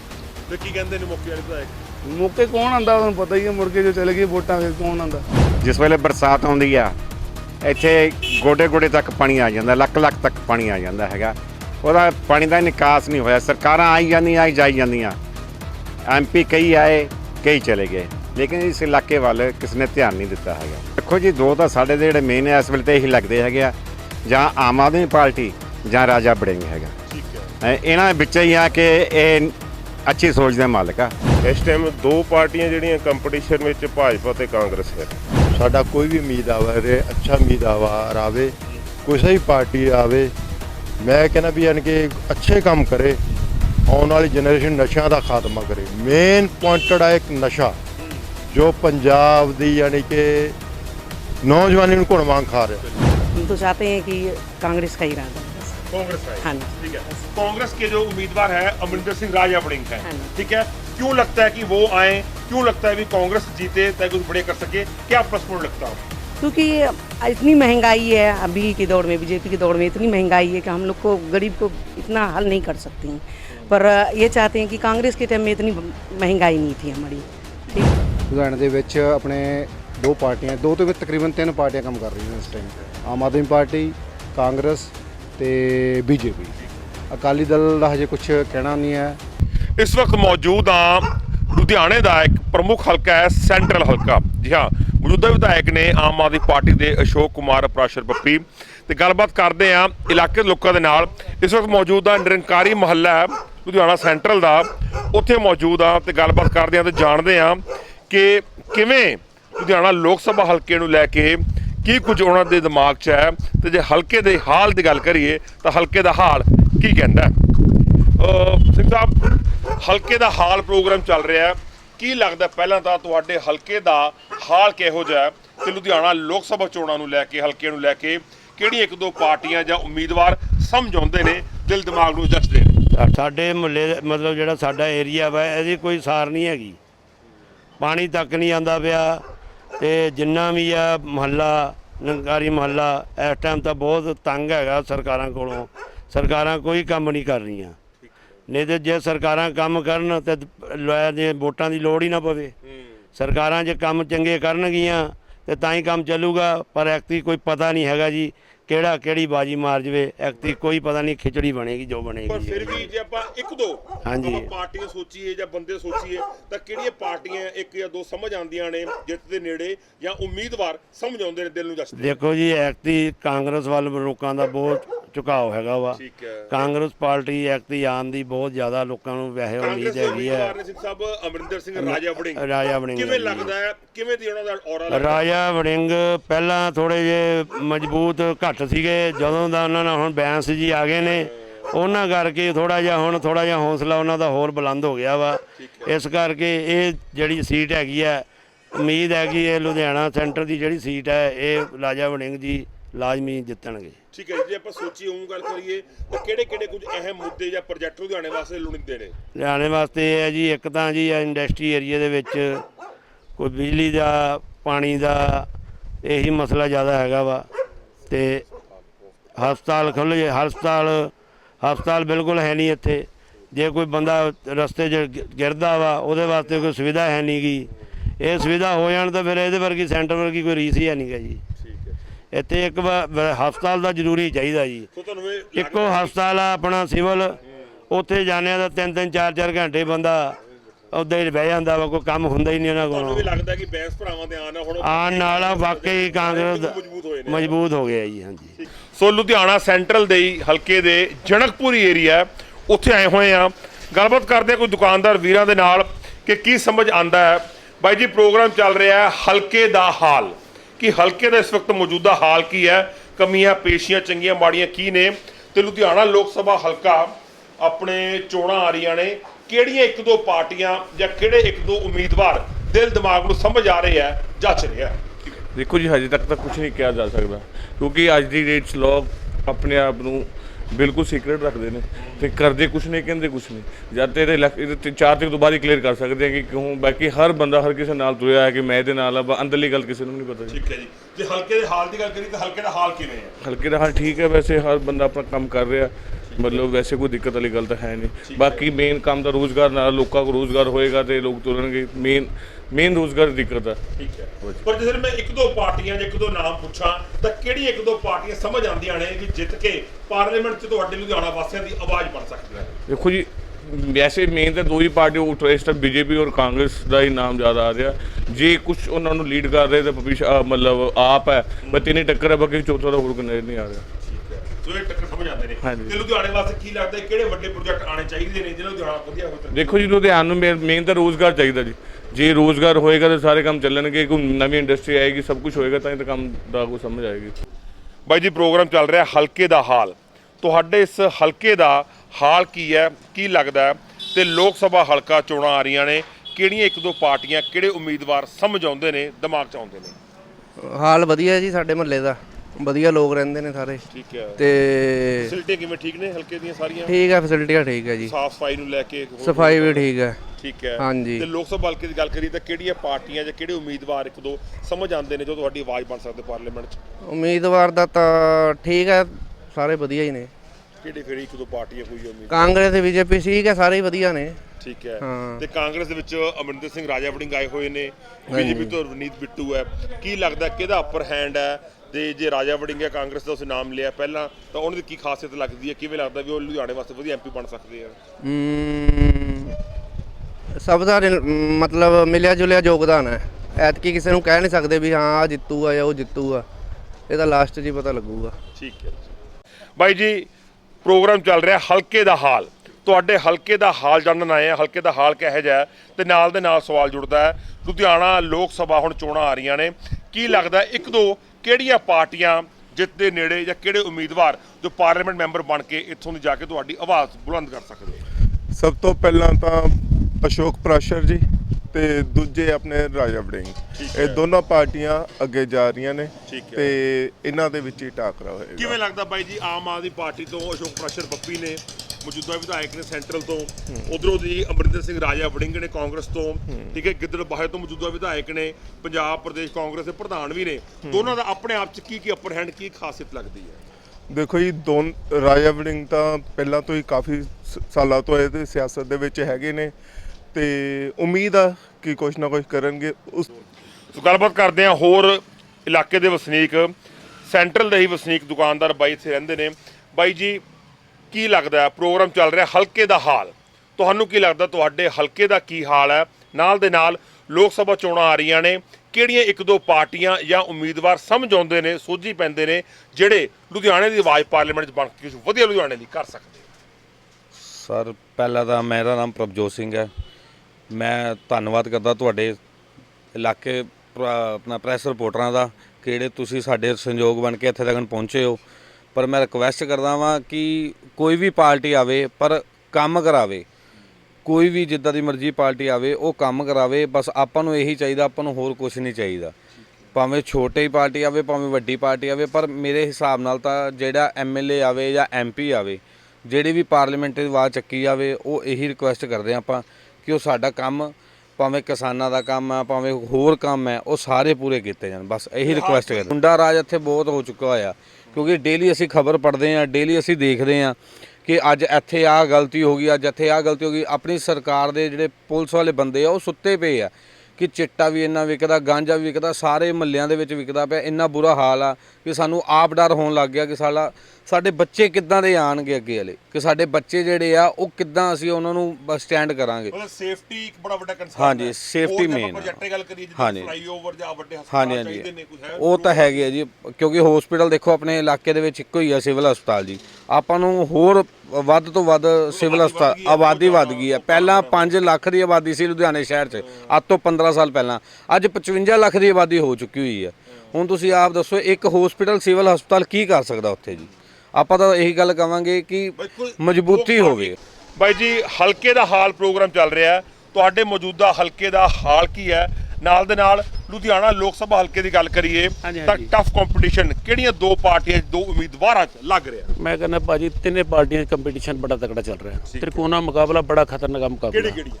ਤੇ ਕੀ ਕਹਿੰਦੇ ਨੇ ਮੁੱਖ ਵਾਲੇ ਵਿਧਾਇਕ? ਫਿਰ ਮੌਕੇ ਕੌਣ ਆਂਦਾ ਤੁਹਾਨੂੰ ਪਤਾ ਹੀ ਹੈ ਮੁੜ ਕੇ ਜੋ ਚਲੇ ਗਏ ਵੋਟਾਂ ਫਿਰ ਕੌਣ ਆਂਦਾ ਜਿਸ ਵੇਲੇ ਬਰਸਾਤ ਆਉਂਦੀ ਆ ਇੱਥੇ ਗੋਡੇ ਗੋਡੇ ਤੱਕ ਪਾਣੀ ਆ ਜਾਂਦਾ ਲੱਖ ਲੱਖ ਤੱਕ ਪਾਣੀ ਆ ਜਾਂਦਾ ਹੈਗਾ। ਉਹਦਾ ਪਾਣੀ ਦਾ ਨਿਕਾਸ ਨਹੀਂ ਹੋਇਆ ਸਰਕਾਰਾਂ ਆਈ ਜਾਂਦੀਆਂ ਆਈ ਜਾਈ ਜਾਂਦੀਆਂ। ਐਮਪੀ ਕਈ ਆਏ ਕਈ ਚਲੇ ਗਏ। ਲੇਕਿਨ ਇਸ ਇਲਾਕੇ ਵੱਲ ਕਿਸ ਨੇ ਧਿਆਨ ਨਹੀਂ ਦਿੱਤਾ ਹੈਗਾ। ਦੇਖੋ ਜੀ ਦੋ ਤਾਂ ਸਾਡੇ ਦੇ ਜਿਹੜੇ ਮੇਨ ਇਸ ਵੇਲੇ ਤੇ ਇਹੀ ਲੱਗਦੇ ਹੈਗੇ ਆ। ਜਾਂ ਆਮ ਆਦਮੀ ਪਾਰਟੀ ਜਾਂ ਰਾਜਾ ਬੜਿੰਗ ਹੈਗਾ। ਠੀਕ ਹੈ ਇਹ- ਇਹਨਾਂ ਵਿੱਚ ਹੀ ਆ ਕਿ ਇਹ ਅੱਛੀ ਸੋਚ ਦੇ ਮਾਲਕ ਆ। ਇਸ ਟਾਈਮ ਦੋ ਪਾਰਟੀਆਂ ਜਿਹੜੀਆਂ ਕੰਪੀਟੀਸ਼ਨ ਵਿੱਚ ਭਾਜਪਾ ਤੇ ਕਾਂਗਰਸ ਹੈ। ਸਾਡਾ ਕੋਈ ਵੀ ਉਮੀਦਵਾਰ ਹੈ ਅੱਛਾ ਉਮੀਦਵਾਰ ਆਵੇ ਕਿਸੇ ਵੀ ਪਾਰਟੀ ਆਵੇ ਮੈਂ ਕਹਿੰਦਾ ਵੀ ਯਾਨੀ ਕਿ ਅੱਛੇ ਕੰਮ ਕਰੇ। ਆਉਣ ਵਾਲੀ ਜਨਰੇਸ਼ਨ ਨਸ਼ਿਆਂ ਦਾ ਖਾਤਮਾ ਕਰੇ ਮੇਨ ਪੁਆਇੰਟਡ ਹੈ ਇੱਕ ਨਸ਼ਾ ਜੋ ਪੰਜਾਬ ਦੀ ਯਾਨੀ ਕਿ ਨੌਜਵਾਨੀ ਨੂੰ ਘੁਣ ਵਾਂਗ ਖਾ ਰਿਹਾ हम तो चाहते हैं कि कांग्रेस का ही राजा कांग्रेस का है हाँ जी ठीक है कांग्रेस के जो उम्मीदवार है अमरिंदर सिंह राजा वड़िंग है हाँ जी। ठीक है क्यों लगता है कि वो आए क्यों लगता है कि कांग्रेस जीते ताकि कुछ बड़े कर सके क्या प्लस पॉइंट लगता है क्योंकि इतनी महंगाई है अभी की दौर में बीजेपी की दौर में इतनी महंगाई है कि हम लोग को गरीब को इतना हल नहीं कर सकती हैं पर ये चाहते हैं कि कांग्रेस के टाइम में इतनी महंगाई नहीं थी हमारी ठीक ਲੁਧਿਆਣੇ ਦੇ ਵਿੱਚ ਆਪਣੇ ਦੋ ਪਾਰਟੀਆਂ ਦੋ ਤੋਂ ਵੀ ਤਕਰੀਬਨ ਤਿੰਨ ਪਾਰਟੀਆਂ ਕੰਮ ਕਰ ਰਹੀਆਂ ਇਸ ਟਾਈਮ ਆਮ ਆਦਮੀ ਪਾਰਟੀ ਕਾਂਗਰਸ ਤੇ ਬੀਜੇਪੀ ਅਕਾਲੀ ਦਲ ਦਾ ਹਜੇ ਕੁਝ ਕਹਿਣਾ ਨਹੀਂ ਹੈ ਇਸ ਵਕਤ ਮੌਜੂਦ ਹਾਂ ਲੁਧਿਆਣੇ ਦਾ ਇੱਕ ਪ੍ਰਮੁੱਖ ਹਲਕਾ ਹੈ ਸੈਂਟਰਲ ਹਲਕਾ ਜੀ ਹਾਂ ਮੌਜੂਦਾ ਵਿਧਾਇਕ ਨੇ ਆਮ ਆਦਮੀ ਪਾਰਟੀ ਦੇ ਅਸ਼ੋਕ ਕੁਮਾਰ ਪ੍ਰਾਸ਼ਰ ਪੱਪੀ ਤੇ ਗੱਲਬਾਤ ਕਰਦੇ ਹਾਂ ਇਲਾਕੇ ਦੇ ਲੋਕਾਂ ਦੇ ਨਾਲ ਇਸ ਵਕਤ ਮੌਜੂਦ ਆ ਨਿਰੰਕਾਰੀ ਮਹੱਲਾ ਹੈ ਲੁਧਿਆਣਾ ਸੈਂਟਰਲ ਦਾ, ਉੱਥੇ ਮੌਜੂਦ ਆ ਤੇ ਗੱਲਬਾਤ ਕਰਦੇ ਹਾਂ ਤੇ ਜਾਣਦੇ ਹਾਂ ਕਿ ਕਿਵੇਂ ਲੁਧਿਆਣਾ ਲੋਕ ਸਭਾ ਹਲਕੇ ਨੂੰ ਲੈ ਕੇ ਕੀ ਕੁਝ ਉਹਨਾਂ ਦੇ ਦਿਮਾਗ 'ਚ ਹੈ ਤੇ ਜੇ ਹਲਕੇ ਦੇ ਹਾਲ ਦੀ ਗੱਲ ਕਰੀਏ ਤਾਂ ਹਲਕੇ ਦਾ ਹਾਲ ਕੀ ਕਹਿੰਦਾ ਸਿੰਘ ਸਾਹਿਬ, ਹਲਕੇ ਦਾ ਹਾਲ ਪ੍ਰੋਗਰਾਮ ਚੱਲ ਰਿਹਾ ਹੈ। ਕੀ ਲੱਗਦਾ ਪਹਿਲਾਂ ਤਾਂ ਤੁਹਾਡੇ ਹਲਕੇ ਦਾ ਹਾਲ ਕਿਹੋ ਜਿਹਾ ਹੈ ਤੇ ਲੁਧਿਆਣਾ ਲੋਕ ਸਭਾ ਚੋਣਾਂ ਨੂੰ ਲੈ ਕੇ, ਹਲਕੇ ਨੂੰ ਲੈ ਕੇ ਕਿਹੜੀ ਇੱਕ ਦੋ ਪਾਰਟੀਆਂ ਜਾਂ ਉਮੀਦਵਾਰ ਸਮਝਾਉਂਦੇ ਨੇ, ਦਿਲ ਦਿਮਾਗ ਨੂੰ ਜੱਚਦੇ ਨੇ? ਸਾਡੇ ਮੁਹੱਲੇ ਮਤਲਬ ਜਿਹੜਾ ਸਾਡਾ ਏਰੀਆ ਵਾ, ਇਹਦੀ ਕੋਈ ਸਾਰ ਨਹੀਂ ਹੈਗੀ। ਪਾਣੀ ਤੱਕ ਨਹੀਂ ਆਂਦਾ ਪਿਆ ਤੇ ਜਿੰਨਾ ਵੀ ਆ ਮੁਹੱਲਾ ਨੰਗਾਰੀ ਮੁਹੱਲਾ, ਇਸ ਟਾਈਮ ਤਾਂ ਬਹੁਤ ਤੰਗ ਹੈਗਾ ਸਰਕਾਰਾਂ ਕੋਲੋਂ। ਸਰਕਾਰਾਂ ਕੋਈ ਕੰਮ ਨਹੀਂ ਕਰ ਰਹੀਆਂ। ਨਹੀਂ ਤੇ ਜੇ ਸਰਕਾਰਾਂ ਕੰਮ ਕਰਨ ਤੇ ਲੋਇਆ ਦੇ ਵੋਟਾਂ ਦੀ ਲੋੜ ਹੀ ਨਾ ਪਵੇ। ਸਰਕਾਰਾਂ ਜੇ ਕੰਮ ਚੰਗੇ ਕਰਨਗੀਆਂ ਤੇ ਤਾਂ ਹੀ ਕੰਮ ਚੱਲੂਗਾ, ਪਰ ਐਕਤੀ ਕੋਈ ਪਤਾ ਨਹੀਂ ਹੈਗਾ ਜੀ ਕਿਹੜਾ ਕਿਹੜੀ ਬਾਜੀ ਮਾਰ ਜਵੇ ਐਕਤੀ ਕੋਈ ਪਤਾ ਨਹੀਂ ਖਿਚੜੀ ਬਣੇਗੀ ਜੋ ਪਰ ਬਣੇਗੀ ਫਿਰ ਵੀ ਜੇ ਆਪਾਂ ਇੱਕ ਦੋ ਹਾਂਜੀ। ਆਪਾਂ ਪਾਰਟੀਆਂ ਸੋਚੀਏ ਜਾਂ ਬੰਦੇ ਸੋਚੀਏ ਤਾਂ ਕਿਹੜੀਆਂ ਪਾਰਟੀਆਂ ਇੱਕ ਜਾਂ ਦੋ ਸਮਝ ਆਉਂਦੀਆਂ ਨੇ ਜਿੱਤ ਦੇ ਨੇੜੇ ਜਾਂ ਉਮੀਦਵਾਰ ਸਮਝਾਉਂਦੇ ਨੇ ਦਿਲ ਨੂੰ ਦੱਸਦੇ ਦੇਖੋ ਜੀ ਐਕਤੀ ਕਾਂਗਰਸ ਵੱਲ ਲੋਕਾਂ ਦਾ ਬਹੁਤ ਝੁਕਾਓ ਹੈਗਾ ਵਾ। ਠੀਕ ਹੈ। ਕਾਂਗਰਸ ਪਾਰਟੀ ਐਕਤੀ ਆਉਣ ਦੀ ਬਹੁਤ ਜ਼ਿਆਦਾ ਲੋਕਾਂ ਨੂੰ ਵੈਸੇ ਕਾਂਗਰਸ ਉਮੀਦ ਦੇ ਹੈਗੀ ਹੈ। ਉਮੀਦਵਾਰ ਨੇ ਸਿੰਘ ਸਾਹਿਬ ਅਮਰਿੰਦਰ ਸਿੰਘ ਰਾਜਾ ਵੜਿੰਗ। ਰਾਜਾ ਵੜਿੰਗ ਕਿਵੇਂ ਜੀ। ਲੱਗਦਾ ਹੈ? ਕਿਵੇਂ ਦੀ ਉਹਨਾਂ ਦਾ ਔਰਾ ਲੱਗਦਾ? ਰਾਜਾ ਵੜਿੰਗ ਪਹਿਲਾਂ ਥੋੜੇ ਜੇ ਮਜ਼ਬੂਤ ਘੱਟ ਸੀਗੇ ਜਦੋਂ ਦਾ ਉਹਨਾਂ ਨਾਲ ਹੁਣ ਬੈਂਸ ਜੀ ਆ ਗਏ ਨੇ ਉਹਨਾਂ ਕਰਕੇ ਥੋੜਾ ਜਿਹਾ ਹੁਣ ਥੋੜਾ ਜਿਹਾ ਹੌਸਲਾ ਉਹਨਾਂ ਦਾ ਹੋਰ ਬੁਲੰਦ ਹੋ ਗਿਆ ਵਾ। ਇਸ ਕਰਕੇ ਇਹ ਜਿਹੜੀ ਸੀਟ ਹੈਗੀ ਹੈ ਉਮੀਦ ਹੈ ਕਿ ਇਹ ਲੁਧਿਆਣਾ ਸੈਂਟਰ ਦੀ ਜਿਹੜੀ ਸੀਟ ਹੈ ਇਹ ਰਾਜਾ ਵੜਿੰਗ ਜੀ ਲਾਜ਼ਮੀ ਜਿੱਤਣਗੇ। ਠੀਕ ਹੈ ਜੀ, ਆਪਾਂ ਸੋਚੀਏ ਉਹ ਗੱਲ ਕਰੀਏ ਤਾਂ ਕਿਹੜੇ ਕਿਹੜੇ ਕੁਝ ਅਹਿਮ ਮੁੱਦੇ ਜਾਂ ਪ੍ਰੋਜੈਕਟ ਲੁਧਿਆਣੇ ਵਾਸਤੇ ਲੋੜੀਂਦੇ ਨੇ? ਲਿਆਉਣੇ ਵਾਸਤੇ ਇਹ ਹੈ ਜੀ ਇੱਕ ਤਾਂ ਜੀ ਇੰਡਸਟਰੀ ਏਰੀਆ ਦੇ ਵਿੱਚ ਕੋਈ ਬਿਜਲੀ ਦਾ ਪਾਣੀ ਦਾ ਇਹੀ ਮਸਲਾ ਜ਼ਿਆਦਾ ਹੈਗਾ ਵਾ। ਤੇ ਹਸਪਤਾਲ ਖੁੱਲ੍ਹ ਹਸਪਤਾਲ ਹਸਪਤਾਲ ਬਿਲਕੁਲ ਹੈ ਨਹੀਂ ਇੱਥੇ। ਜੇ ਕੋਈ ਬੰਦਾ ਰਸਤੇ 'ਚ ਗਿਰਦਾ ਵਾ ਉਹਦੇ ਵਾਸਤੇ ਕੋਈ ਸੁਵਿਧਾ ਹੈ ਨਹੀਂ ਗੀ। ਇਹ ਸੁਵਿਧਾ ਹੋ ਜਾਣ ਤਾਂ ਫਿਰ ਇਹਦੇ ਵਰਗੀ ਸੈਂਟਰ ਵਰਗੀ ਕੋਈ ਰੀਸ ਹੀ ਹੈ ਨਹੀਂ ਗਾ ਜੀ। ਇੱਥੇ ਇੱਕ ਹਸਪਤਾਲ ਦਾ ਜ਼ਰੂਰੀ ਚਾਹੀਦਾ ਜੀ। ਇੱਕੋ ਹਸਪਤਾਲ ਆ ਆਪਣਾ ਸਿਵਲ ਉੱਥੇ ਜਾਂਦੇ ਦਾ ਤਿੰਨ ਤਿੰਨ ਚਾਰ ਚਾਰ ਘੰਟੇ ਬੰਦਾ ਉੱਦਾਂ ਹੀ ਬਹਿ ਜਾਂਦਾ ਵਾ ਕੋਈ ਕੰਮ ਹੁੰਦਾ ਹੀ ਨਹੀਂ ਉਹਨਾਂ ਤੁਹਾਨੂੰ ਵੀ ਕੋਲੋਂ ਲੱਗਦਾ ਕਿ ਬੈਂਸ ਭਰਾਵਾਂ ਦੇ ਆਣ ਨਾਲ ਹੁਣ ਆਉਣ ਨਾਲ ਆ ਵਾਕਈ ਕਾਂਗਰਸ ਦਾ ਮਜ਼ਬੂਤ ਹੋਏ ਨੇ। ਮਜ਼ਬੂਤ ਹੋ ਗਿਆ ਜੀ ਹਾਂਜੀ। ਸੋ ਲੁਧਿਆਣਾ ਸੈਂਟਰਲ ਦੇ ਹੀ ਹਲਕੇ ਦੇ ਜਨਕਪੁਰੀ ਏਰੀਆ ਹੈ, ਉੱਥੇ ਆਏ ਹੋਏ ਆ। ਗੱਲਬਾਤ ਕਰਦੇ ਹਾਂ ਕੋਈ ਦੁਕਾਨਦਾਰ ਵੀਰਾਂ ਦੇ ਨਾਲ ਕਿ ਕੀ ਸਮਝ ਆਂਦਾ ਹੈ। ਬਾਈ ਜੀ ਪ੍ਰੋਗਰਾਮ ਚੱਲ ਰਿਹਾ ਹੈ ਹਲਕੇ ਦਾ ਹਾਲ। ਕਿ ਹਲਕੇ ਦਾ ਇਸ ਵਕਤ ਮੌਜੂਦਾ ਹਾਲ ਕੀ ਹੈ? ਕਮੀਆਂ ਪੇਸ਼ੀਆਂ ਚੰਗੀਆਂ ਮਾੜੀਆਂ ਕੀ ਨੇ? ਤੇ ਲੁਧਿਆਣਾ ਲੋਕ ਸਭਾ ਹਲਕਾ ਆਪਣੇ ਚੋਣਾਂ ਆ ਰਹੀਆਂ ਨੇ। ਕਿਹੜੀਆਂ ਇੱਕ ਦੋ ਪਾਰਟੀਆਂ ਜਾਂ ਕਿਹੜੇ ਇੱਕ ਦੋ ਉਮੀਦਵਾਰ ਦਿਲ ਦਿਮਾਗ ਨੂੰ ਸਮਝ ਆ ਰਹੇ ਆ ਜੱਚ ਰਿਹਾ ਦੇਖੋ ਜੀ ਹਜੇ ਤੱਕ ਤਾਂ ਕੁਝ ਨਹੀਂ ਕਿਹਾ ਜਾ ਸਕਦਾ ਕਿਉਂਕਿ ਅੱਜ ਦੀ ਡੇਟ 'ਚ ਲੋਕ ਆਪਣੇ ਆਪ ਨੂੰ ਬਿਲਕੁਲ ਸੀਕ੍ਰੀਟ ਰੱਖਦੇ ਨੇ ਤੇ ਕਰਦੇ ਕੁਝ ਨਹੀਂ ਕਹਿੰਦੇ ਕੁਝ ਨਹੀਂ। ਜਦ ਤੇ ਇਹਦੇ ਚਾਰ ਤਰੀਕ ਤੋਂ ਬਾਅਦ ਹੀ ਕਲੀਅਰ ਕਰ ਸਕਦੇ ਆ ਕਿ ਕਿਉਂ ਬਾਕੀ ਹਰ ਬੰਦਾ ਹਰ ਕਿਸੇ ਨਾਲ ਤੁਰਿਆ ਹੈ ਕਿ ਮੈਂ ਇਹਦੇ ਨਾਲ ਆ ਅੰਦਰਲੀ ਗੱਲ ਕਿਸੇ ਨੂੰ ਨਹੀਂ ਪਤਾ ਠੀਕ ਹੈ ਜੀ। ਜੇ ਹਲਕੇ ਦੇ ਹਾਲ ਦੀ ਗੱਲ ਕਰੀ ਤਾਂ ਹਲਕੇ ਦਾ ਹਾਲ ਕਿਵੇਂ ਹੈ? ਹਲਕੇ ਦਾ ਹਾਲ ਠੀਕ ਹੈ ਵੈਸੇ ਹਰ ਬੰਦਾ ਆਪਣਾ ਕੰਮ ਕਰ ਰਿਹਾ। ਮਤਲਬ ਵੈਸੇ ਕੋਈ ਦਿੱਕਤ ਵਾਲੀ ਗੱਲ ਤਾਂ ਹੈ ਨਹੀਂ। ਬਾਕੀ ਮੇਨ ਕੰਮ ਦਾ ਰੋਜ਼ਗਾਰ ਨਾਲ ਲੋਕਾਂ ਕੋਲ ਰੋਜ਼ਗਾਰ ਹੋਏਗਾ ਤੇ ਲੋਕ ਤੁਰਨਗੇ। ਮੇਨ ਮੇਨ ਰੋਜ਼ਗਾਰ ਦੀ ਦਿੱਕਤ ਹੈ ਠੀਕ ਹੈ। ਪਰ ਜੇ ਮੈਂ ਇੱਕ ਦੋ ਪਾਰਟੀਆਂ ਜਾਂ ਇੱਕ ਦੋ ਨਾਮ ਪੁੱਛਾਂ ਤਾਂ ਕਿਹੜੀ ਇੱਕ ਦੋ ਪਾਰਟੀਆਂ ਸਮਝ ਆਉਂਦੀਆਂ ਨੇ ਵੀ ਜਿੱਤ ਕੇ ਪਾਰਲੀਮੈਂਟ 'ਚ ਤੁਹਾਡੇ ਲੁਧਿਆਣਾ ਵਾਸੀਆਂ ਦੀ ਆਵਾਜ਼ ਬਣ ਸਕਦੀਆਂ ਨੇ ਦੇਖੋ ਜੀ ਵੈਸੇ ਮੇਨ ਤਾਂ ਦੋ ਹੀ ਪਾਰਟੀ ਉੱਠ ਰਹੇ ਇਸ ਟਾਈਮ ਬੀਜੇਪੀ ਔਰ ਕਾਂਗਰਸ ਦਾ ਹੀ ਨਾਮ ਜ਼ਿਆਦਾ ਆ ਰਿਹਾ। ਜੇ ਕੁਝ ਉਹਨਾਂ ਨੂੰ ਲੀਡ ਕਰ ਰਹੇ ਤਾਂ ਮਤਲਬ ਆਪ ਹੈ ਮੈਂ ਤਿੰਨੇ ਟੱਕਰ ਹੈ ਬਾਕੀ ਚੌਥਾ ਦਾ ਹੋਰ ਕੋਈ ਨਹੀਂ ਆ ਰਿਹਾ। ਸੋ ਇਹ ਟੱਕਰ ਸਮਝ ਆਉਂਦੇ ਨੇ। ਹਾਂਜੀ। ਤੇ ਲੁਧਿਆਣੇ ਵਾਸਤੇ ਕੀ ਲੱਗਦਾ ਹੈ? ਕਿਹੜੇ ਵੱਡੇ ਪ੍ਰੋਜੈਕਟ ਆਣੇ ਚਾਹੀਦੇ ਨੇ ਜਿਹਨਾਂ ਲੁਧਿਆਣਾ ਵਧੀਆ ਹੋ ਤਾਂ? ਦੇਖੋ ਜੀ ਲੁਧਿਆਣਾ ਨੂੰ ਮੇਨ ਤਾਂ ਰੋਜ਼ਗਾਰ ਚਾਹੀਦਾ ਜੀ। ਜੇ ਰੋਜ਼ਗਾਰ ਹੋਏਗਾ ਤਾਂ ਸਾਰੇ ਕੰਮ ਚੱਲਣਗੇ ਕੋਈ ਨਵੀਂ ਇੰਡਸਟਰੀ ਆਏਗੀ ਸਭ ਕੁਝ ਹੋਏਗਾ ਤਾਂ ਹੀ ਤਾਂ ਕੰਮ ਦਾ ਕੋਈ ਸਮਝ ਆਏਗੀ। ਬਾਈ ਜੀ ਪ੍ਰੋਗਰਾਮ ਚੱਲ ਰਿਹਾ ਹਲਕੇ ਦਾ ਹਾਲ। ਤੁਹਾਡੇ ਇਸ ਹਲਕੇ ਦਾ ਹਾਲ ਕੀ ਹੈ? ਕੀ ਲੱਗਦਾ ਹੈ? ਤੇ ਲੋਕ ਸਭਾ ਹਲਕਾ ਚੋਣਾਂ ਆ ਰਹੀਆਂ ਨੇ। ਕਿਹੜੀਆਂ ਇੱਕ ਦੋ ਪਾਰਟੀਆਂ ਕਿਹੜੇ ਉਮੀਦਵਾਰ ਸਮਝ ਆਉਂਦੇ ਨੇ ਦਿਮਾਗ 'ਚ ਆਉਂਦੇ ਨੇ? ਹਾਲ ਵਧੀਆ ਜੀ ਸਾਡੇ ਮਹੱਲੇ ਦਾ। ਵਧੀਆ ਲੋਕ ਰਹਿੰਦੇ ਨੇ ਸਾਰੇ। ਠੀਕ ਹੈ। ਤੇ ਫੈਸਿਲਿਟੀਆਂ ਕਿਵੇਂ ਠੀਕ ਨੇ ਹਲਕੇ ਦੀਆਂ ਸਾਰੀਆਂ? ਠੀਕ ਹੈ ਫੈਸਿਲਿਟੀਆਂ ਠੀਕ ਹੈ ਜੀ। ਸਾਫ਼ ਸਫ਼ਾਈ ਨੂੰ ਲੈ ਕੇ ਹੋਰ ਸਫ਼ਾਈ ਵੀ ਠੀਕ ਹੈ। ਠੀਕ ਹੈ। ਹਾਂਜੀ। ਤੇ ਲੋਕ ਸਭਾ ਹਲਕੇ ਦੀ ਗੱਲ ਕਰੀ ਤਾਂ ਕਿਹੜੀਆਂ ਪਾਰਟੀਆਂ ਜਾਂ ਕਿਹੜੇ ਉਮੀਦਵਾਰ ਇੱਕ ਦੋ ਸਮਝ ਆਉਂਦੇ ਨੇ ਜੋ ਤੁਹਾਡੀ ਆਵਾਜ਼ ਬਣ ਸਕਦੇ ਪਾਰਲੀਮੈਂਟ 'ਚ? ਉਮੀਦਵਾਰ ਦਾ ਤਾਂ ਠੀਕ ਹੈ ਸਾਰੇ ਵਧੀਆ ਹੀ ਨੇ। ਕਿਹੜੇ ਫਿਰ ਇੱਕ ਦੋ ਪਾਰਟੀਆਂ ਕੋਈ ਉਮੀਦ? ਕਾਂਗਰਸ ਤੇ ਬੀਜੇਪੀ ਠੀਕ ਹੈ ਸਾਰੇ ਹੀ ਵਧੀਆ ਨੇ। ਠੀਕ ਹੈ। ਹਾਂ। ਤੇ ਕਾਂਗਰਸ ਦੇ ਵਿੱਚ ਅਮਰਿੰਦਰ ਸਿੰਘ ਰਾਜਾ ਵੜਿੰਗ ਆਏ ਹੋਏ ਨੇ। ਬੀਜੇਪੀ ਤੋਂ ਰਵਨੀਤ ਬਿੱਟੂ ਹੈ। ਕੀ ਲੱਗਦਾ ਕਿਹਦਾ ਅਪਰ ਹੈਂਡ ਹੈ? ਤੇ ਜੇ ਰਾਜਾ ਵੜਿੰਗ ਹੈ ਕਾਂਗਰਸ ਦਾ ਉਸ ਨਾਮ ਲਿਆ ਪਹਿਲਾਂ ਤਾਂ ਉਹਨਾਂ ਦੀ ਕੀ ਖਾਸੀਅਤ ਲੱਗਦੀ ਹੈ? ਕਿਵੇਂ ਲੱਗਦਾ ਵੀ ਉਹ ਲੁਧਿਆਣੇ ਵਾਸਤੇ ਵਧੀਆ ਐਮਪੀ ਬਣ ਸਕਦੇ ਆ? ਸਭ ਦਾ ਮਤਲਬ ਮਿਲਿਆ ਜੁਲਿਆ ਯੋਗਦਾਨ ਹੈ। ਐਤਕੀ ਕਿਸੇ ਨੂੰ ਕਹਿ ਨਹੀਂ ਸਕਦੇ ਵੀ ਹਾਂ ਆ ਜਿੱਤੂਗਾ ਜਾਂ ਉਹ ਜਿੱਤੂਗਾ ਇਹ ਤਾਂ ਲਾਸਟ 'ਚ ਹੀ ਪਤਾ ਲੱਗੂਗਾ। ਠੀਕ ਹੈ ਬਾਈ ਜੀ ਪ੍ਰੋਗਰਾਮ ਚੱਲ ਰਿਹਾ ਹਲਕੇ ਦਾ ਹਾਲ। ਤੁਹਾਡੇ ਹਲਕੇ ਦਾ ਹਾਲ ਜਾਣਨ ਆਏ ਆ। ਹਲਕੇ ਦਾ ਹਾਲ ਕਿਹੋ ਜਿਹਾ ਤੇ ਨਾਲ ਦੇ ਨਾਲ ਸਵਾਲ ਜੁੜਦਾ ਹੈ। ਲੁਧਿਆਣਾ ਲੋਕ ਸਭਾ ਹੁਣ ਚੋਣਾਂ ਆ ਰਹੀਆਂ ਨੇ। ਕੀ ਲੱਗਦਾ ਇੱਕ ਦੋ ਕਿਹੜੀਆਂ ਪਾਰਟੀਆਂ ਜਿੱਤ ਦੇ ਨੇੜੇ ਜਾਂ ਕਿਹੜੇ ਉਮੀਦਵਾਰ ਜੋ ਪਾਰਲੀਮੈਂਟ ਮੈਂਬਰ ਬਣ ਕੇ ਇੱਥੋਂ ਦੀ ਜਾ ਕੇ ਤੁਹਾਡੀ ਆਵਾਜ਼ ਬੁਲੰਦ ਕਰ ਸਕਦੇ ਸਭ ਤੋਂ ਪਹਿਲਾਂ ਤਾਂ ਅਸ਼ੋਕ ਪ੍ਰਾਸ਼ਰ ਜੀ ਤੇ ਦੂਜੇ ਆਪਣੇ ਰਾਜਾ ਵੜਿੰਗ। ਇਹ ਦੋਨੋਂ ਪਾਰਟੀਆਂ ਅੱਗੇ ਜਾ ਰਹੀਆਂ ਨੇ। ਤੇ ਇਹਨਾਂ ਦੇ ਵਿੱਚ ਹੀ ਟਾਕਰਾ ਹੋਏਗਾ। ਕਿਵੇਂ ਲੱਗਦਾ ਬਾਈ ਜੀ ਆਮ ਆਦਮੀ ਪਾਰਟੀ ਤੋਂ ਅਸ਼ੋਕ ਪ੍ਰਸ਼ਰ ਪੱਪੀ ਨੇ ਮੌਜੂਦਾ ਵਿਧਾਇਕ ਨੇ ਸੈਂਟਰਲ ਤੋਂ ਉਧਰੋਂ ਦੀ ਅਮਰਿੰਦਰ ਸਿੰਘ ਰਾਜਾ ਵੜਿੰਗ ਨੇ ਕਾਂਗਰਸ ਤੋਂ ਠੀਕ ਹੈ ਗਿੱਦੜ ਬਾਹਰ ਤੋਂ ਮੌਜੂਦਾ ਵਿਧਾਇਕ ਨੇ ਪੰਜਾਬ ਪ੍ਰਦੇਸ਼ ਕਾਂਗਰਸ ਦੇ ਪ੍ਰਧਾਨ ਵੀ ਨੇ। ਦੋਨਾਂ ਦਾ ਆਪਣੇ ਆਪ ਚ ਕੀ ਕੀ ਅਪਰ ਹੈਂਡ ਕੀ ਖਾਸੀਅਤ ਲੱਗਦੀ ਹੈ? ਦੇਖੋ ਜੀ ਦੋਨ ਰਾਜਾ ਵੜਿੰਗ ਤਾਂ ਪਹਿਲਾਂ ਤੋਂ ਹੀ ਕਾਫੀ ਸ- ਸਾਲਾਂ ਤੋਂ ਇਹਦੇ ਸਿਆਸਤ ਦੇ ਵਿੱਚ ਹੈਗੇ ਨੇ ਤੇ ਉਮੀਦ ਆ ਕਿ ਕੁਝ ਨਾ ਕੁਝ ਕਰਨਗੇ। ਉਸ ਸੋ ਗੱਲਬਾਤ ਕਰਦੇ ਹਾਂ ਹੋਰ ਇਲਾਕੇ ਦੇ ਵਸਨੀਕ ਸੈਂਟਰਲ ਦੇ ਹੀ ਵਸਨੀਕ ਦੁਕਾਨਦਾਰ ਬਾਈ ਇੱਥੇ ਰਹਿੰਦੇ ਨੇ। ਬਾਈ ਜੀ ਕੀ ਲੱਗਦਾ ਪ੍ਰੋਗਰਾਮ ਚੱਲ ਰਿਹਾ, ਹਲਕੇ ਦਾ ਹਾਲ। ਤੁਹਾਨੂੰ ਕੀ ਲੱਗਦਾ, ਤੁਹਾਡੇ ਹਲਕੇ ਦਾ ਕੀ ਹਾਲ ਹੈ? ਨਾਲ ਦੇ ਨਾਲ ਲੋਕ ਸਭਾ ਚੋਣਾਂ ਆ ਰਹੀਆਂ ਨੇ। ਕਿਹੜੀਆਂ ਇੱਕ ਦੋ ਪਾਰਟੀਆਂ ਜਾਂ ਉਮੀਦਵਾਰ ਸਮਝ ਆਉਂਦੇ ਨੇ, ਸੋਝੀ ਪੈਂਦੇ ਨੇ, ਜਿਹੜੇ ਲੁਧਿਆਣੇ ਦੀ ਆਵਾਜ਼ ਪਾਰਲੀਮੈਂਟ 'ਚ ਬਣ ਕੇ ਕੁਝ ਵਧੀਆ ਲੁਧਿਆਣੇ ਦੀ ਕਰ ਸਕਦੇ ਸਰ, ਪਹਿਲਾਂ ਤਾਂ ਮੇਰਾ ਨਾਮ ਪ੍ਰਭਜੋਤ ਸਿੰਘ ਹੈ। ਮੈਂ ਧੰਨਵਾਦ ਕਰਦਾ ਤੁਹਾਡੇ ਇਲਾਕੇ ਪ੍ਰ- ਆਪਣਾ ਪ੍ਰੈਸ ਰਿਪੋਰਟਰਾਂ ਦਾ ਕਿਹੜੇ ਤੁਸੀਂ ਸਾਡੇ ਸੰਯੋਗ ਬਣ ਕੇ ਇੱਥੇ ਤੱਕ ਪਹੁੰਚੇ ਹੋ। ਪਰ ਮੈਂ ਰਿਕਵੈਸਟ ਕਰਦਾ ਵਾਂ ਕਿ ਕੋਈ ਵੀ ਪਾਰਟੀ ਆਵੇ ਪਰ ਕੰਮ ਕਰਾਵੇ। ਕੋਈ ਵੀ ਜਿੱਦਾਂ ਦੀ ਮਰਜ਼ੀ ਪਾਰਟੀ ਆਵੇ ਉਹ ਕੰਮ ਕਰਾਵੇ ਬਸ ਆਪਾਂ ਨੂੰ ਇਹੀ ਚਾਹੀਦਾ ਆਪਾਂ ਨੂੰ ਹੋਰ ਕੁਝ ਨਹੀਂ ਚਾਹੀਦਾ। ਭਾਵੇਂ ਛੋਟੀ ਪਾਰਟੀ ਆਵੇ ਭਾਵੇਂ ਵੱਡੀ ਪਾਰਟੀ ਆਵੇ ਪਰ ਮੇਰੇ ਹਿਸਾਬ ਨਾਲ ਤਾਂ ਜਿਹੜਾ ਐਮਐਲਏ ਆਵੇ ਜਾਂ ਐਮਪੀ ਆਵੇ ਜਿਹੜੀ ਵੀ ਪਾਰਲੀਮੈਂਟ ਦੀ ਆਵਾਜ਼ ਚੱਕੀ ਜਾਵੇ ਉਹ ਇਹੀ ਰਿਕੁਐਸਟ ਕਰਦੇ ਹਾਂ ਆਪਾਂ ਕਿ ਉਹ ਸਾਡਾ ਕੰਮ ਭਾਵੇਂ ਕਿਸਾਨਾਂ ਦਾ ਕੰਮ ਆ ਭਾਵੇਂ ਹੋਰ ਕੰਮ ਹੈ ਉਹ ਸਾਰੇ ਪੂਰੇ ਕੀਤੇ ਜਾਣ। ਬਸ ਇਹੀ ਰਿਕੁਐਸਟ ਕਰਦੇ ਗੁੰਡਾ ਰਾਜ ਇੱਥੇ ਬਹੁਤ ਹੋ ਚੁੱਕਾ ਹੋਇਆ। ਕਿਉਂਕਿ ਡੇਲੀ ਅਸੀਂ ਖਬਰ ਪੜ੍ਹਦੇ ਹਾਂ ਡੇਲੀ ਅਸੀਂ ਦੇਖਦੇ ਹਾਂ ਕਿ ਅੱਜ ਇੱਥੇ ਆਹ ਗਲਤੀ ਹੋ ਗਈ, ਅੱਜ ਇੱਥੇ ਆਹ ਗਲਤੀ ਹੋ ਗਈ। ਆਪਣੀ ਸਰਕਾਰ ਦੇ ਜਿਹੜੇ ਪੁਲਿਸ ਵਾਲੇ ਬੰਦੇ ਆ, ਉਹ ਸੁੱਤੇ ਪਏ ਆ। ਕਿ ਚਿੱਟਾ ਵੀ ਇੰਨਾ ਵਿਕਦਾ ਗਾਂਜਾ ਵੀ ਵਿਕਦਾ ਸਾਰੇ ਮਹੱਲਿਆਂ ਦੇ ਵਿੱਚ ਵਿਕਦਾ ਪਿਆ ਇੰਨਾ ਬੁਰਾ ਹਾਲ ਆ ਕਿ ਸਾਨੂੰ ਆਪ ਡਰ ਹੋਣ ਲੱਗ ਗਿਆ ਕਿ ਸਾਲਾ ਸਾਡੇ ਬੱਚੇ ਕਿੱਦਾਂ ਦੇ ਆਣਗੇ ਅੱਗੇ ਵਾਲੇ? ਕਿ ਸਾਡੇ ਬੱਚੇ ਜਿਹੜੇ ਆ ਉਹ ਕਿੱਦਾਂ ਅਸੀਂ ਉਹਨਾਂ ਨੂੰ ਸਟੈਂਡ ਕਰਾਂਗੇ? ਮਤਲਬ ਸੇਫਟੀ ਇੱਕ ਬੜਾ ਵੱਡਾ ਕੰਸਰਨ ਹਾਂਜੀ, main ਆ। ਪ੍ਰੋਜੈਕਟ ਗੱਲ ਕਰੀਏ ਜਿੱਦਾਂ ਹਾਂਜੀ। ਫਲਾਈਓਵਰ ਜਾਂ ਵੱਡੇ ਹਾਂਜੀ ਹਸਪਤਾਲ ਹਾਂਜੀ ਚਾਹੀਦੇ ਨੇ ਕੁਝ ਹੈ ਉਹ ਤਾਂ ਹੈਗੇ ਆ ਜੀ ਕਿਉਂਕਿ ਹਸਪੀਟਲ ਦੇਖੋ ਆਪਣੇ ਇਲਾਕੇ ਦੇ ਵਿੱਚ ਇੱਕੋ ਹੀ ਆ ਸਿਵਲ ਹਸਪਤਾਲ ਜੀ। ਆਪਾਂ ਨੂੰ ਹੋਰ ਵੱਧ ਤੋਂ ਵੱਧ ਸਿਵਲ ਹਸਪਤਾਲ ਆਬਾਦੀ ਵੱਧ ਗਈ ਹੈ। ਪਹਿਲਾਂ 5 ਲੱਖ ਦੀ ਆਬਾਦੀ ਸੀ ਲੁਧਿਆਣੇ ਸ਼ਹਿਰ 'ਚ ਅੱਜ ਤੋਂ 15 ਸਾਲ ਪਹਿਲਾਂ। ਅੱਜ 55 ਲੱਖ ਦੀ ਆਬਾਦੀ ਹੋ ਚੁੱਕੀ ਹੋਈ ਹੈ। ਹੁਣ ਤੁਸੀਂ ਆਪ ਦੱਸੋ ਇੱਕ ਹਸਪੀਟਲ ਸਿਵਲ ਹਸਪਤਾਲ ਕੀ ਕਰ ਸਕਦਾ ਉੱਥੇ ਜੀ? ਆਪਾਂ ਤਾਂ ਇਹੀ ਗੱਲ ਕਵਾਂਗੇ ਕਿ ਮਜ਼ਬੂਤੀ ਹੋਵੇ। ਬਾਈ ਜੀ ਹਲਕੇ ਦਾ ਹਾਲ ਪ੍ਰੋਗਰਾਮ ਚੱਲ ਰਿਹਾ ਤੁਹਾਡੇ ਮੌਜੂਦਾ ਹਲਕੇ ਦਾ ਹਾਲ ਕੀ ਹੈ? ਨਾਲ ਦੇ ਨਾਲ ਲੁਧਿਆਣਾ ਲੋਕ ਸਭਾ ਹਲਕੇ ਦੀ ਗੱਲ ਕਰੀਏ ਤਾਂ। ਟਫ ਕੰਪੀਟੀਸ਼ਨ ਕਿਹੜੀਆਂ ਦੋ ਪਾਰਟੀਆਂ ਦੋ ਉਮੀਦਵਾਰਾਂ 'ਚ ਲੱਗ ਰਿਹਾ? ਮੈਂ ਕਹਿੰਦਾ ਭਾਜੀ ਤਿੰਨੇ ਪਾਰਟੀਆਂ ਕੰਪੀਟੀਸ਼ਨ ਬੜਾ ਤਕੜਾ ਚੱਲ ਰਿਹਾ। ਤ੍ਰਿਕੋਣਾ ਮੁਕਾਬਲਾ ਬੜਾ ਖਤਰਨਾਕ ਕਿਹੜੀ ਮੁਕਾਬਲਾ ਕਿਹੜੀ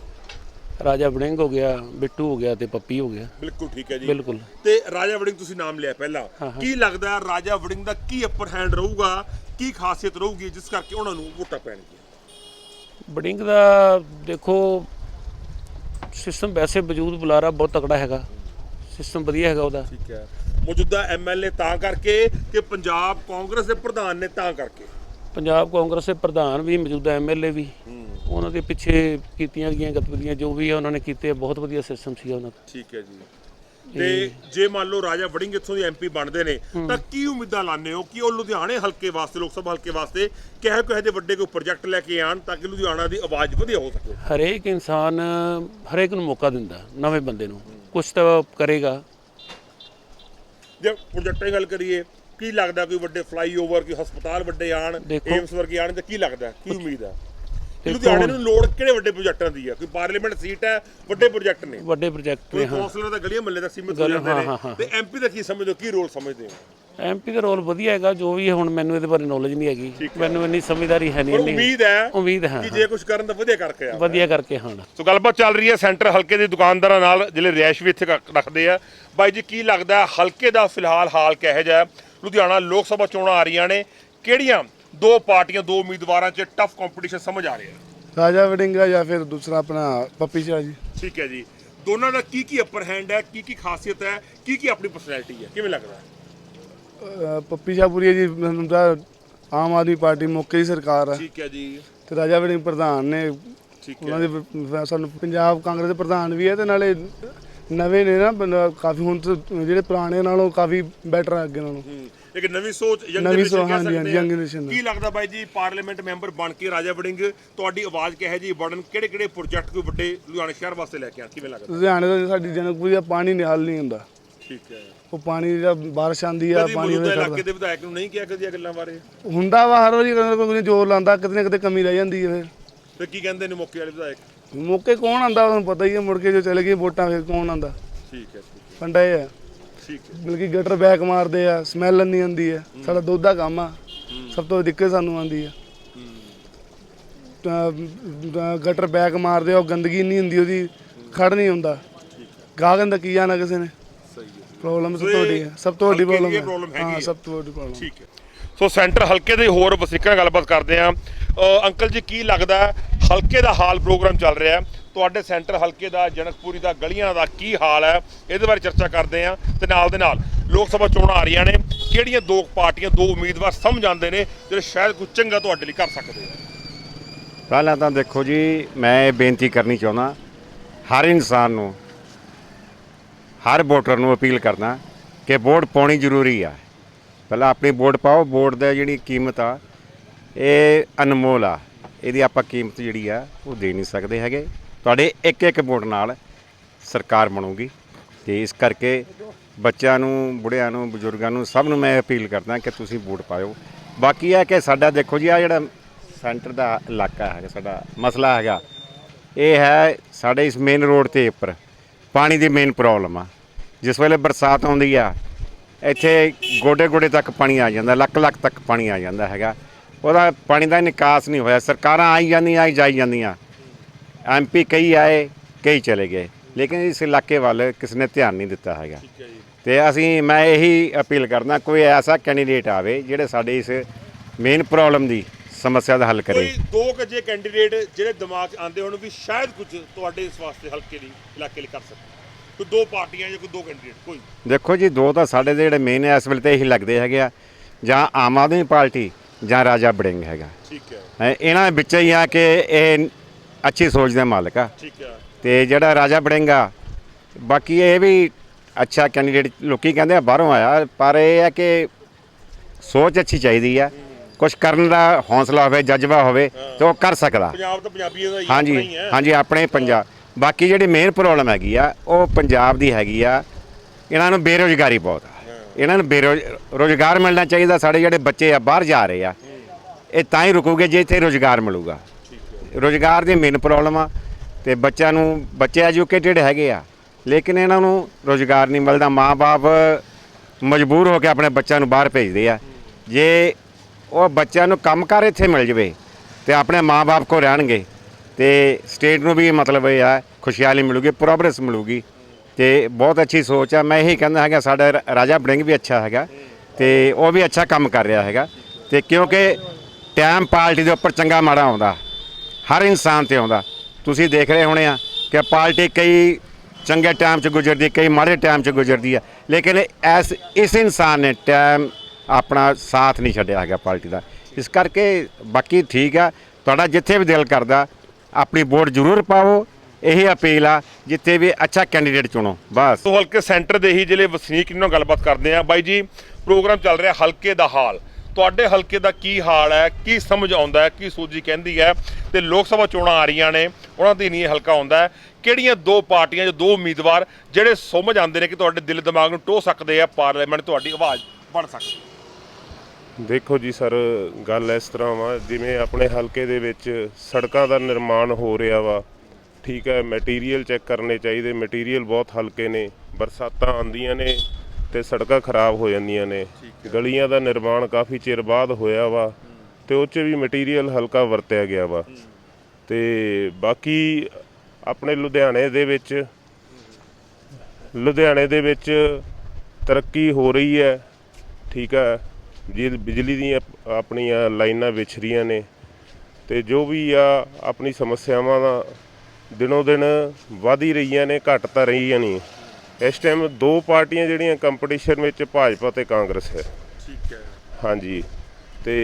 ਰਾਜਾ ਵੜਿੰਗ ਹੋ ਗਿਆ ਬਿੱਟੂ ਹੋ ਗਿਆ ਤੇ ਪੱਪੀ ਹੋ ਗਿਆ। ਬਿਲਕੁਲ ਠੀਕ ਹੈ ਜੀ। ਬਿਲਕੁਲ। ਤੇ ਰਾਜਾ ਵੜਿੰਗ ਤੁਸੀਂ ਨਾਮ ਲਿਆ ਪਹਿਲਾਂ। ਕੀ ਲੱਗਦਾ ਰਾਜਾ ਵੜਿੰਗ ਦਾ ਕੀ ਅਪਰ ਹੈਂਡ ਰਹੂਗਾ ਕੀ ਖਾਸੀਅਤ ਰਹੂਗੀ ਜਿਸ ਕਰਕੇ ਉਹਨਾਂ ਨੂੰ ਵੋਟਾਂ ਪੈਣਗੀਆਂ? ਵੜਿੰਗ ਦਾ ਦੇਖੋ ਸਿਸਟਮ ਵੈਸੇ ਵਜੂਦ ਬੁਲਾਰਾ ਬਹੁਤ ਤਕੜਾ ਹੈਗਾ। ਸਿਸਟਮ ਵਧੀਆ ਹੈਗਾ ਉਹਦਾ। ਠੀਕ ਹੈ। ਮੌਜੂਦਾ ਐਮਐਲਏ ਤਾਂ ਕਰਕੇ ਕਿ ਪੰਜਾਬ ਕਾਂਗਰਸ ਦੇ ਪ੍ਰਧਾਨ ਨੇ ਤਾਂ ਕਰਕੇ? ਪੰਜਾਬ ਕਾਂਗਰਸ ਦੇ ਪ੍ਰਧਾਨ ਵੀ ਮੌਜੂਦਾ ਐਮਐਲਏ ਵੀ। ਉਹਨਾਂ ਦੇ ਪਿੱਛੇ ਕੀਤੀਆਂ ਗਈਆਂ ਗਤੀਵਿਧੀਆਂ ਜੋ ਵੀ ਹੈ ਉਹਨਾਂ ਨੇ ਕੀਤੇ ਬਹੁਤ ਵਧੀਆ ਸਿਸਟਮ ਸੀਗਾ ਉਹਨਾਂ ਦਾ। ਠੀਕ ਹੈ ਜੀ। ਤੇ ਜੇ ਮੰਨ ਲਓ ਰਾਜਾ ਵੜਿੰਗ ਇੱਥੋਂ ਦੀ ਐਮਪੀ ਬਣਦੇ ਨੇ ਤਾਂ ਕੀ ਉਮੀਦਾਂ ਲਾਣੇ ਹੋ? ਕਿ ਉਹ ਲੁਧਿਆਣੇ ਹਲਕੇ ਵਾਸਤੇ ਲੋਕ ਸਭਾ ਹਲਕੇ ਵਾਸਤੇ ਕਿਹੋ ਕਿਹੋ ਜਿਹੇ ਵੱਡੇ ਕੋਈ ਪ੍ਰੋਜੈਕਟ ਲੈ ਕੇ ਆਣ ਤਾਂ ਕਿ ਲੁਧਿਆਣਾ ਦੀ ਆਵਾਜ਼ ਵਧੀਆ ਹੋ ਸਕੇ? ਹਰੇਕ ਇਨਸਾਨ ਹਰੇਕ ਨੂੰ ਮੌਕਾ ਦਿੰਦਾ ਨਵੇਂ ਬੰਦੇ ਨੂੰ। ਕੁਝ ਤਾਂ ਕਰੇਗਾ। ਜੇ ਪ੍ਰੋਜੈਕਟਾਂ ਦੀ ਗੱਲ ਕਰੀਏ ਕੀ ਲੱਗਦਾ ਕੋਈ ਵੱਡੇ ਫਲਾਈਓਵਰ ਕੋਈ ਹਸਪਤਾਲ ਵੱਡੇ ਆਣ ਏਮਸ ਵਰਗੇ ਆਣ ਤਾਂ ਕੀ ਲੱਗਦਾ? ਕੀ ਉਮੀਦ ਹੈ ਲੁਧਿਆਣੇ ਨੂੰ ਲੋੜ ਕਿਹੜੇ ਵੱਡੇ ਪ੍ਰੋਜੈਕਟਾਂ ਦੀ ਹੈ ਕੋਈ ਪਾਰਲੀਮੈਂਟ ਸੀਟ ਹੈ ਵੱਡੇ ਪ੍ਰੋਜੈਕਟ ਨੇ। ਵੱਡੇ ਪ੍ਰੋਜੈਕਟ ਨੇ ਹਾਂ। ਕੌਂਸਲਰ ਦਾ ਗਲੀਆਂ ਮੱਲੇ ਦਾ ਸੀਮਿਤ ਹੋ ਜਾਂਦੇ ਹਾਂ, ਨੇ। ਤੇ ਐਮਪੀ ਦਾ ਕੀ ਸਮਝਦੇ ਹੋ? ਕੀ ਰੋਲ ਸਮਝਦੇ ਹੋ? ਐਮਪੀ ਦਾ ਰੋਲ ਵਧੀਆ ਹੈਗਾ ਜੋ ਵੀ ਹੁਣ ਮੈਨੂੰ ਇਹਦੇ ਬਾਰੇ ਨੌਲੇਜ ਨਹੀਂ ਹੈਗੀ। ਮੈਨੂੰ ਇੰਨੀ ਸਮਝਦਾਰੀ ਹੈ ਨਹੀਂ ਉਮੀਦ ਹੈ ਉਮੀਦ ਹੈ ਕਿ। ਜੇ ਕੁਝ ਕਰਨ ਤਾਂ ਵਧੀਆ ਕਰਕੇ ਆ ਵਧੀਆ ਕਰਕੇ ਹਾਂ। ਸੋ ਗੱਲਬਾਤ ਚੱਲ ਰਹੀ ਹੈ ਸੈਂਟਰ ਹਲਕੇ ਦੇ ਦੁਕਾਨਦਾਰਾਂ ਨਾਲ ਜਿਹੜੇ ਰਿਹਾਇਸ਼ ਵੀ ਇੱਥੇ ਰੱਖਦੇ ਆ। ਬਾਈ ਜੀ ਕੀ ਲੱਗਦਾ ਹੈ ਹਲਕੇ ਦਾ ਫਿਲਹਾਲ ਹਾਲ ਕਿਹੋ ਜਿਹਾ ਲੁਧਿਆਣਾ ਲੋਕ ਸਭਾ ਚੋਣਾਂ ਆ ਰਹੀਆਂ ਨੇ। ਕਿਹੜੀਆਂ ਦੋ ਪਾਰਟੀਆਂ ਦੋ ਉਮੀਦਵਾਰਾਂ 'ਚ ਟਫ ਕੰਪੀਟੀਸ਼ਨ ਸਮਝ ਆ ਰਿਹਾ ਹੈ। ਰਾਜਾ ਵੜਿੰਗਾ ਜਾਂ ਫਿਰ ਦੂਸਰਾ ਆਪਣਾ ਪੱਪੀ ਸ਼ਾਹ ਜੀ। ਠੀਕ ਹੈ ਜੀ। ਦੋਨਾਂ ਦਾ ਕੀ ਕੀ ਅਪਰ ਹੈਂਡ ਹੈ ਕੀ ਕੀ ਖਾਸੀਅਤ ਹੈ ਕੀ ਕੀ ਆਪਣੀ ਪਰਸਨੈਲਿਟੀ ਹੈ? ਕਿਵੇਂ ਲੱਗਦਾ ਹੈ? ਅਹ ਪੱਪੀ ਸ਼ਾਹਪੁਰੀ ਹੈ ਜੀ ਮੈਨੂੰ ਤਾਂ ਆਮ ਆਦਮੀ ਪਾਰਟੀ ਮੌਕੇ ਦੀ ਸਰਕਾਰ ਹੈ। ਠੀਕ ਹੈ ਜੀ। ਤੇ ਰਾਜਾ ਵੜਿੰਗ ਪ੍ਰਧਾਨ ਨੇ ਠੀਕ ਉਹਨਾਂ ਦੇ ਵ- ਸਾਨੂੰ ਪੰਜਾਬ ਕਾਂਗਰਸ ਦੇ ਪ੍ਰਧਾਨ ਵੀ ਹੈ ਤੇ ਨਾਲੇ ਨਵੇਂ ਨੇ ਨਾ ਕਾਫੀ ਹੁਣ ਤਾਂ ਜਿਹੜੇ ਪੁਰਾਣੇ ਨਾਲੋਂ ਕਾਫੀ ਬੈਟਰ ਹੈ ਅੱਗੇ ਨਾਲੋਂ। ਹੂੰ। ਇੱਕ ਨਵੀਂ ਸੋਚ young ਨਵੀਂ ਸੋਚ, ਹਾਂ। young generation। ਕੀ ਲੱਗਦਾ ਬਾਈ ਜੀ ਪਾਰਲੀਮੈਂਟ ਮੈਂਬਰ ਬਣ ਕੇ ਰਾਜਾ ਵੜਿੰਗ ਤੁਹਾਡੀ ਆਵਾਜ਼ ਕਿਹੋ ਜੀ ਵੜਨ ਕਿਹੜੇ ਕਿਹੜੇ ਪ੍ਰੋਜੈਕਟ ਕੋਈ ਵੱਡੇ ਲੁਧਿਆਣਾ ਸ਼ਹਿਰ ਵਾਸਤੇ ਲੈ ਕੇ ਆਣ ਕਿਵੇਂ ਲੱਗਦਾ? ਲੁਧਿਆਣੇ ਦਾ ਸਾਡੀ ਜਨਕਪੁਰੀ ਦਾ ਪਾਣੀ ਨਿਹਾਲ ਨਹੀਂ ਹੁੰਦਾ। ਠੀਕ ਹੈ। ਉਹ ਪਾਣੀ ਜਿਹੜਾ ਬਾਰਿਸ਼ ਆਂਦੀ ਆ ਕਦੀ ਪਾਣੀ ਮੌਜੂਦਾ ਉਹਦੇ ਇਲਾਕੇ ਦੇ ਵਿਧਾਇਕ ਨੂੰ ਨਹੀਂ ਕਿਹਾ ਕਦੀ ਇਹ ਗੱਲਾਂ ਬਾਰੇ? ਹੁੰਦਾ ਵਾ ਹਰ ਵਾਰੀ ਕੋਈ ਕੋਈ ਜ਼ੋਰ ਲਾਉਂਦਾ ਕਿਤੇ ਨਾ ਕਿਤੇ ਕਮੀ ਰਹਿ ਜਾਂਦੀ ਹੈ ਫਿਰ। ਤੇ ਕੀ ਕਹਿੰਦੇ ਨੇ ਮੌਕੇ ਵਾਲੇ ਵਿਧਾਇਕ? ਮੌਕੇ ਕੌਣ ਆਂਦਾ ਤੁਹਾਨੂੰ ਪਤਾ ਹੀ ਹੈ ਮੁੜ ਕੇ ਜੋ ਚਲੇ ਗਏ ਵੋਟਾਂ ਫਿਰ ਕੌਣ ਆਂਦਾ ਠੀਕ ਹੈ ਠੀਕ ਫੰਡਾ ਇਹ ਹੈ ਹੈ। ਬਲਕਿ ਗਟਰ ਬੈਕ ਮਾਰਦੇ ਆ ਸਮੈਲ ਨਹੀਂ ਆਉਂਦੀ ਹੈ। ਸਾਡਾ ਦੁੱਧ ਦਾ ਕੰਮ ਆ। ਸਭ ਤੋਂ ਦਿੱਕਤ ਸਾਨੂੰ ਆਉਂਦੀ ਆ। ਤਾਂ ਗਟਰ ਬੈਕ ਮਾਰਦੇ ਆ ਉਹ ਗੰਦਗੀ ਨਹੀਂ ਹੁੰਦੀ ਉਹਦੀ ਖੜ ਨਹੀਂ ਹੁੰਦਾ। ਗਾਹਕ ਦਾ ਕੀ ਆਣਾ ਕਿਸੇ ਨੇ? ਪ੍ਰੋਬਲਮ ਸਭ ਤੋਂ ਵੱਡੀ ਹੈ ਸਭ ਤੋਂ ਵੱਡੀ ਪ੍ਰੋਬਲਮ ਹੈ। ਸਭ ਤੋਂ ਵੱਡੀ ਪ੍ਰੋਬਲਮ ਠੀਕ ਹੈ। ਸੋ ਸੈਂਟਰ ਹਲਕੇ ਦੇ ਹੋਰ ਵਸੀਕਾਂ ਨਾਲ ਗੱਲਬਾਤ ਕਰਦੇ ਆ ਅੰਕਲ ਜੀ ਕੀ ਲੱਗਦਾ? ਹਲਕੇ ਦਾ ਹਾਲ ਪ੍ਰੋਗਰਾਮ ਚੱਲ ਰਿਹਾ ਤੁਹਾਡੇ ਸੈਂਟਰ ਹਲਕੇ ਦਾ, ਜਨਕਪੁਰੀ ਦਾ, ਗਲੀਆਂ ਦਾ ਕੀ ਹਾਲ ਹੈ? ਇਹਦੇ ਬਾਰੇ ਚਰਚਾ ਕਰਦੇ ਆ ਤੇ ਨਾਲ ਦੇ ਨਾਲ ਲੋਕ ਸਭਾ ਚੋਣਾਂ ਆ ਰਹੀਆਂ ਨੇ। ਕਿਹੜੀਆਂ ਦੋ ਪਾਰਟੀਆਂ, ਦੋ ਉਮੀਦਵਾਰ ਸਮਝ ਆਉਂਦੇ ਨੇ, ਜਿਹੜੇ ਸ਼ਾਇਦ ਕੁਝ ਚੰਗਾ ਤੁਹਾਡੇ ਲਈ ਕਰ ਸਕਦੇ ਆ ਪਹਿਲਾਂ ਤਾਂ ਦੇਖੋ ਜੀ, ਮੈਂ ਇਹ ਬੇਨਤੀ ਕਰਨੀ ਚਾਹੁੰਦਾ, ਹਰ ਇਨਸਾਨ ਨੂੰ, ਹਰ ਵੋਟਰ ਨੂੰ ਅਪੀਲ ਕਰਦਾ ਕਿ ਵੋਟ ਪਾਉਣੀ ਜ਼ਰੂਰੀ ਆ। ਪਹਿਲਾਂ ਆਪਣੀ ਵੋਟ ਪਾਓ, ਵੋਟ ਦਾ ਜਿਹੜੀ ਕੀਮਤ ਆ, ਇਹ ਅਨਮੋਲ ਆ। ਇਹਦੀ ਆਪਾਂ ਕੀਮਤ ਜਿਹੜੀ ਆ, ਉਹ ਦੇ ਨਹੀਂ ਸਕਦੇ ਹੈਗੇ। ਤੁਹਾਡੇ ਇੱਕ ਇੱਕ ਵੋਟ ਨਾਲ ਸਰਕਾਰ ਬਣੂਗੀ ਤੇ ਇਸ ਕਰਕੇ ਬੱਚਿਆਂ ਨੂੰ, ਬੁੜਿਆਂ ਨੂੰ, ਬਜ਼ੁਰਗਾਂ ਨੂੰ ਸਭ ਨੂੰ ਮੈਂ ਅਪੀਲ ਕਰਦਾ ਕਿ ਤੁਸੀਂ ਵੋਟ ਪਾਇਓ। ਬਾਕੀ ਇਹ ਕਿ ਸਾਡਾ ਦੇਖੋ ਜੀ ਆ ਜਿਹੜਾ ਸੈਂਟਰ ਦਾ ਇਲਾਕਾ ਹੈਗਾ, ਸਾਡਾ ਮਸਲਾ ਹੈਗਾ, ਇਹ ਹੈ ਸਾਡੇ ਇਸ ਮੇਨ ਰੋਡ ਤੇ ਉੱਪਰ, ਪਾਣੀ ਦੀ ਮੇਨ ਪ੍ਰੋਬਲਮ ਆ। ਜਿਸ ਵੇਲੇ ਬਰਸਾਤ ਆਉਂਦੀ ਆ, ਇੱਥੇ ਗੋਡੇ ਗੋਡੇ ਤੱਕ ਪਾਣੀ ਆ ਜਾਂਦਾ ਲੱਖ ਲੱਖ ਤੱਕ ਪਾਣੀ ਆ ਜਾਂਦਾ ਹੈਗਾ। ਉਹਦਾ ਪਾਣੀ ਦਾ ਨਿਕਾਸ ਨਹੀਂ ਹੋਇਆ, ਸਰਕਾਰਾਂ ਆਈ ਜਾਂਦੀਆਂ, ਆਈ ਜਾਈ ਜਾਂਦੀਆਂ। ਐਮਪੀ ਕਈ ਆਏ ਕਈ ਚਲੇ ਗਏ। ਲੇਕਿਨ ਇਸ ਇਲਾਕੇ ਵੱਲ ਕਿਸ ਨੇ ਧਿਆਨ ਨਹੀਂ ਦਿੱਤਾ ਹੈਗਾ। ਤੇ ਅਸੀਂ ਮੈਂ ਇਹੀ ਅਪੀਲ ਕਰਦਾ ਕੋਈ ਐਸਾ ਕੈਂਡੀਡੇਟ ਆਵੇ ਜਿਹੜੇ ਸਾਡੇ ਇਸ ਮੇਨ ਪ੍ਰੋਬਲਮ ਦੀ ਸਮੱਸਿਆ ਦਾ ਹੱਲ ਕਰੇ। ਕੋਈ ਦੋ ਕੁ ਜੇ ਕੈਂਡੀਡੇਟ ਜਿਹੜੇ ਦਿਮਾਗ 'ਚ ਆਉਂਦੇ ਹੋਣ ਵੀ ਸ਼ਾਇਦ ਕੁਝ ਤੁਹਾਡੇ ਇਸ ਵਾਸਤੇ ਹਲਕੇ ਲਈ ਇਲਾਕੇ ਲਈ ਕਰ ਸਕਣ। ਕੋਈ ਦੋ ਪਾਰਟੀਆਂ ਜਾਂ ਕੋਈ ਦੋ ਕੈਂਡੀਡੇਟ ਕੋਈ। ਦੇਖੋ ਜੀ ਦੋ ਤਾਂ ਸਾਡੇ ਦੇ ਜਿਹੜੇ ਮੇਨ ਇਸ ਵੇਲੇ ਤੇ ਇਹੀ ਲੱਗਦੇ ਹੈਗੇ ਆ। ਜਾਂ ਆਮ ਆਦਮੀ ਪਾਰਟੀ ਜਾਂ ਰਾਜਾ ਬੜਿੰਗ ਹੈਗਾ। ਠੀਕ ਹੈ ਇਹਨਾਂ ਵਿੱਚ ਹੀ ਆ ਕਿ ਇਹ ਅੱਛੀ ਸੋਚ ਦੇ ਮਾਲਕ ਆ। ਠੀਕ ਤੇ ਜਿਹੜਾ ਰਾਜਾ ਬੜਿੰਗਾ ਬਾਕੀ ਇਹ ਵੀ ਅੱਛਾ ਕੈਂਡੀਡੇਟ ਲੋਕੀ ਕਹਿੰਦੇ ਆ ਬਾਹਰੋਂ ਆਇਆ ਪਰ ਇਹ ਹੈ ਕਿ ਸੋਚ ਅੱਛੀ ਚਾਹੀਦੀ ਆ। ਕੁਝ ਕਰਨ ਦਾ ਹੌਸਲਾ ਹੋਵੇ ਜਜ਼ਬਾ ਹੋਵੇ ਤੇ ਉਹ ਕਰ ਸਕਦਾ। ਪੰਜਾਬ ਤਾਂ ਪੰਜਾਬੀਆਂ ਦਾ ਹੀ ਆਪਣਾ ਹੀ ਹਾਂਜੀ ਹਾਂਜੀ ਆਪਣੇ ਪੰਜਾਬ। ਬਾਕੀ ਜਿਹੜੀ ਮੇਨ ਪ੍ਰੋਬਲਮ ਹੈਗੀ ਆ ਉਹ ਪੰਜਾਬ ਦੀ ਹੈਗੀ ਆ। ਇਹਨਾਂ ਨੂੰ ਬੇਰੋਜ਼ਗਾਰੀ ਬਹੁਤ ਆ। ਇਹਨਾਂ ਨੂੰ ਬੇਰੋਜ਼ ਰੋਜ਼ਗਾਰ ਮਿਲਣਾ ਚਾਹੀਦਾ ਸਾਡੇ ਜਿਹੜੇ ਬੱਚੇ ਆ ਬਾਹਰ ਜਾ ਰਹੇ ਆ। ਇਹ ਤਾਂ ਹੀ ਰੁਕੂਗੇ ਜੇ ਇੱਥੇ ਰੋਜ਼ਗਾਰ ਮਿਲੂਗਾ। ਰੋਜ਼ਗਾਰ ਦੀ ਮੇਨ ਪ੍ਰੋਬਲਮ ਆ ਤੇ ਬੱਚਿਆਂ ਨੂੰ, ਬੱਚੇ ਐਜੂਕੇਟਿਡ ਹੈਗੇ ਆ, ਲੇਕਿਨ ਇਹਨਾਂ ਨੂੰ ਰੋਜ਼ਗਾਰ ਨਹੀਂ ਮਿਲਦਾ ਮਾਪੇ ਮਜਬੂਰ ਹੋ ਕੇ ਆਪਣੇ ਬੱਚਿਆਂ ਨੂੰ ਬਾਹਰ ਭੇਜਦੇ ਆ। ਜੇ ਉਹ ਬੱਚਿਆਂ ਨੂੰ ਕੰਮਕਾਰ ਇੱਥੇ ਮਿਲ ਜਵੇ ਤੇ ਆਪਣੇ ਮਾਪੇ ਕੋ ਰਹਿਣਗੇ ਤੇ ਸਟੇਟ ਨੂੰ ਵੀ ਮਤਲਬ ਇਹ ਆ ਖੁਸ਼ਹਾਲੀ ਮਿਲੂਗੀ ਪ੍ਰੋਗਰੈਸ ਮਿਲੂਗੀ। ਤੇ ਬਹੁਤ ਅੱਛੀ ਸੋਚ ਆ। ਮੈਂ ਇਹੀ ਕਹਿੰਦਾ ਹੈਗਾ, ਸਾਡਾ ਰ- ਰਾਜਾ ਬੜਿੰਗ ਵੀ ਅੱਛਾ ਹੈਗਾ ਤੇ ਉਹ ਵੀ ਅੱਛਾ ਕੰਮ ਕਰ ਰਿਹਾ ਹੈਗਾ। ਤੇ ਕਿਉਂਕਿ ਟਾਈਮ ਪਾਰਟੀ ਦੇ ਉੱਪਰ ਚੰਗਾ ਮਾੜਾ ਆਉਂਦਾ। ਹਰ ਇਨਸਾਨ ਤੇ ਆਉਂਦਾ। ਤੁਸੀਂ ਦੇਖ ਰਹੇ ਹੋਣੇ ਆ ਕਿ ਪਾਰਟੀ ਕਈ ਚੰਗੇ ਟਾਈਮ 'ਚ ਗੁਜ਼ਰਦੀ, ਕਈ ਮਾੜੇ ਟਾਈਮ 'ਚ ਗੁਜ਼ਰਦੀ ਹੈ ਲੇਕਿਨ ਇਸ ਇਸ ਇਨਸਾਨ ਨੇ ਟਾਈਮ ਆਪਣਾ ਸਾਥ ਨਹੀਂ ਛੱਡਿਆ ਹੈਗਾ ਪਾਰਟੀ ਦਾ। ਇਸ ਕਰਕੇ ਬਾਕੀ ਠੀਕ ਆ। ਤੁਹਾਡਾ ਜਿੱਥੇ ਵੀ ਦਿਲ ਕਰਦਾ, ਆਪਣੀ ਵੋਟ ਜ਼ਰੂਰ ਪਾਓ। ਇਹੀ ਅਪੀਲ ਆ, ਜਿੱਥੇ ਵੀ ਅੱਛਾ ਕੈਂਡੀਡੇਟ ਚੁਣੋ। ਬਸ। ਸੋ ਹਲਕੇ ਸੈਂਟਰ ਦੇ ਹੀ ਜ਼ਿਲ੍ਹੇ ਵਸਨੀਕ ਇਹਨਾਂ ਨਾਲ ਗੱਲਬਾਤ ਕਰਦੇ ਆ। ਬਾਈ ਜੀ, ਪ੍ਰੋਗਰਾਮ ਚੱਲ ਰਿਹਾ ਹਲਕੇ ਦਾ ਹਾਲ। ਤੁਹਾਡੇ ਹਲਕੇ ਦਾ ਕੀ ਹਾਲ ਹੈ? ਕੀ ਸਮਝ ਆਉਂਦਾ ਹੈ? ਕੀ ਸੂਜੀ ਕਹਿੰਦੀ ਹੈ? ਤੇ ਲੋਕ ਸਭਾ ਚੋਣਾਂ ਆ ਰਹੀਆਂ ਨੇ, ਉਹਨਾਂ ਦੀ ਨਹੀਂ ਹਲਕਾ ਆਉਂਦਾ ਹੈ। ਕਿਹੜੀਆਂ ਦੋ ਪਾਰਟੀਆਂ ਜਾਂ ਦੋ ਉਮੀਦਵਾਰ ਜਿਹੜੇ ਸਮਝ ਆਉਂਦੇ ਨੇ ਕਿ ਤੁਹਾਡੇ ਦਿਲ ਦਿਮਾਗ ਨੂੰ ਟੋ ਸਕਦੇ ਆ, ਪਾਰਲੀਮੈਂਟ ਤੁਹਾਡੀ ਆਵਾਜ਼ ਬਣ ਸਕਦੀ ਦੇਖੋ ਜੀ ਸਰ, ਗੱਲ ਇਸ ਤਰ੍ਹਾਂ ਵਾ, ਜਿਵੇਂ ਆਪਣੇ ਹਲਕੇ ਦੇ ਵਿੱਚ ਸੜਕਾਂ ਦਾ ਨਿਰਮਾਣ ਹੋ ਰਿਹਾ ਵਾ, ਠੀਕ ਹੈ, ਮਟੀਰੀਅਲ ਚੈੱਕ ਕਰਨੇ ਚਾਹੀਦੇ, ਮਟੀਰੀਅਲ ਬਹੁਤ ਹਲਕੇ ਨੇ, ਬਰਸਾਤਾਂ ਆਉਂਦੀਆਂ ਨੇ ਤੇ ਸੜਕਾਂ ਖਰਾਬ ਹੋ ਜਾਂਦੀਆਂ ਨੇ। ਗਲੀਆਂ ਦਾ ਨਿਰਮਾਣ ਕਾਫੀ ਚਿਰ ਬਾਅਦ ਹੋਇਆ ਵਾ ਤੇ ਉਹ 'ਚ ਵੀ ਮਟੀਰੀਅਲ ਹਲਕਾ ਵਰਤਿਆ ਗਿਆ ਵਾ। ਤੇ ਬਾਕੀ ਆਪਣੇ ਲੁਧਿਆਣੇ ਦੇ ਵਿੱਚ ਲੁਧਿਆਣੇ ਦੇ ਵਿੱਚ ਤਰੱਕੀ ਹੋ ਰਹੀ ਹੈ। ਠੀਕ ਹੈ। ਜੀ ਬਿਜਲੀ ਦੀਆਂ ਆਪਣੀਆਂ ਲਾਈਨਾਂ ਵਿਛ ਰਹੀਆਂ ਨੇ ਤੇ ਜੋ ਵੀ ਆ ਆਪਣੀ ਸਮੱਸਿਆਵਾਂ ਦਾ ਦਿਨੋਂ ਦਿਨ ਵਧ ਹੀ ਰਹੀਆਂ ਨੇ ਘਟ ਤਾਂ ਰਹੀਆਂ ਨਹੀਂ। ਇਸ ਟਾਈਮ ਦੋ ਪਾਰਟੀਆਂ ਜਿਹੜੀਆਂ ਕੰਪੀਟੀਸ਼ਨ ਵਿੱਚ ਭਾਜਪਾ ਤੇ ਕਾਂਗਰਸ ਹੈ। ਠੀਕ ਹੈ। ਹਾਂਜੀ। ਤੇ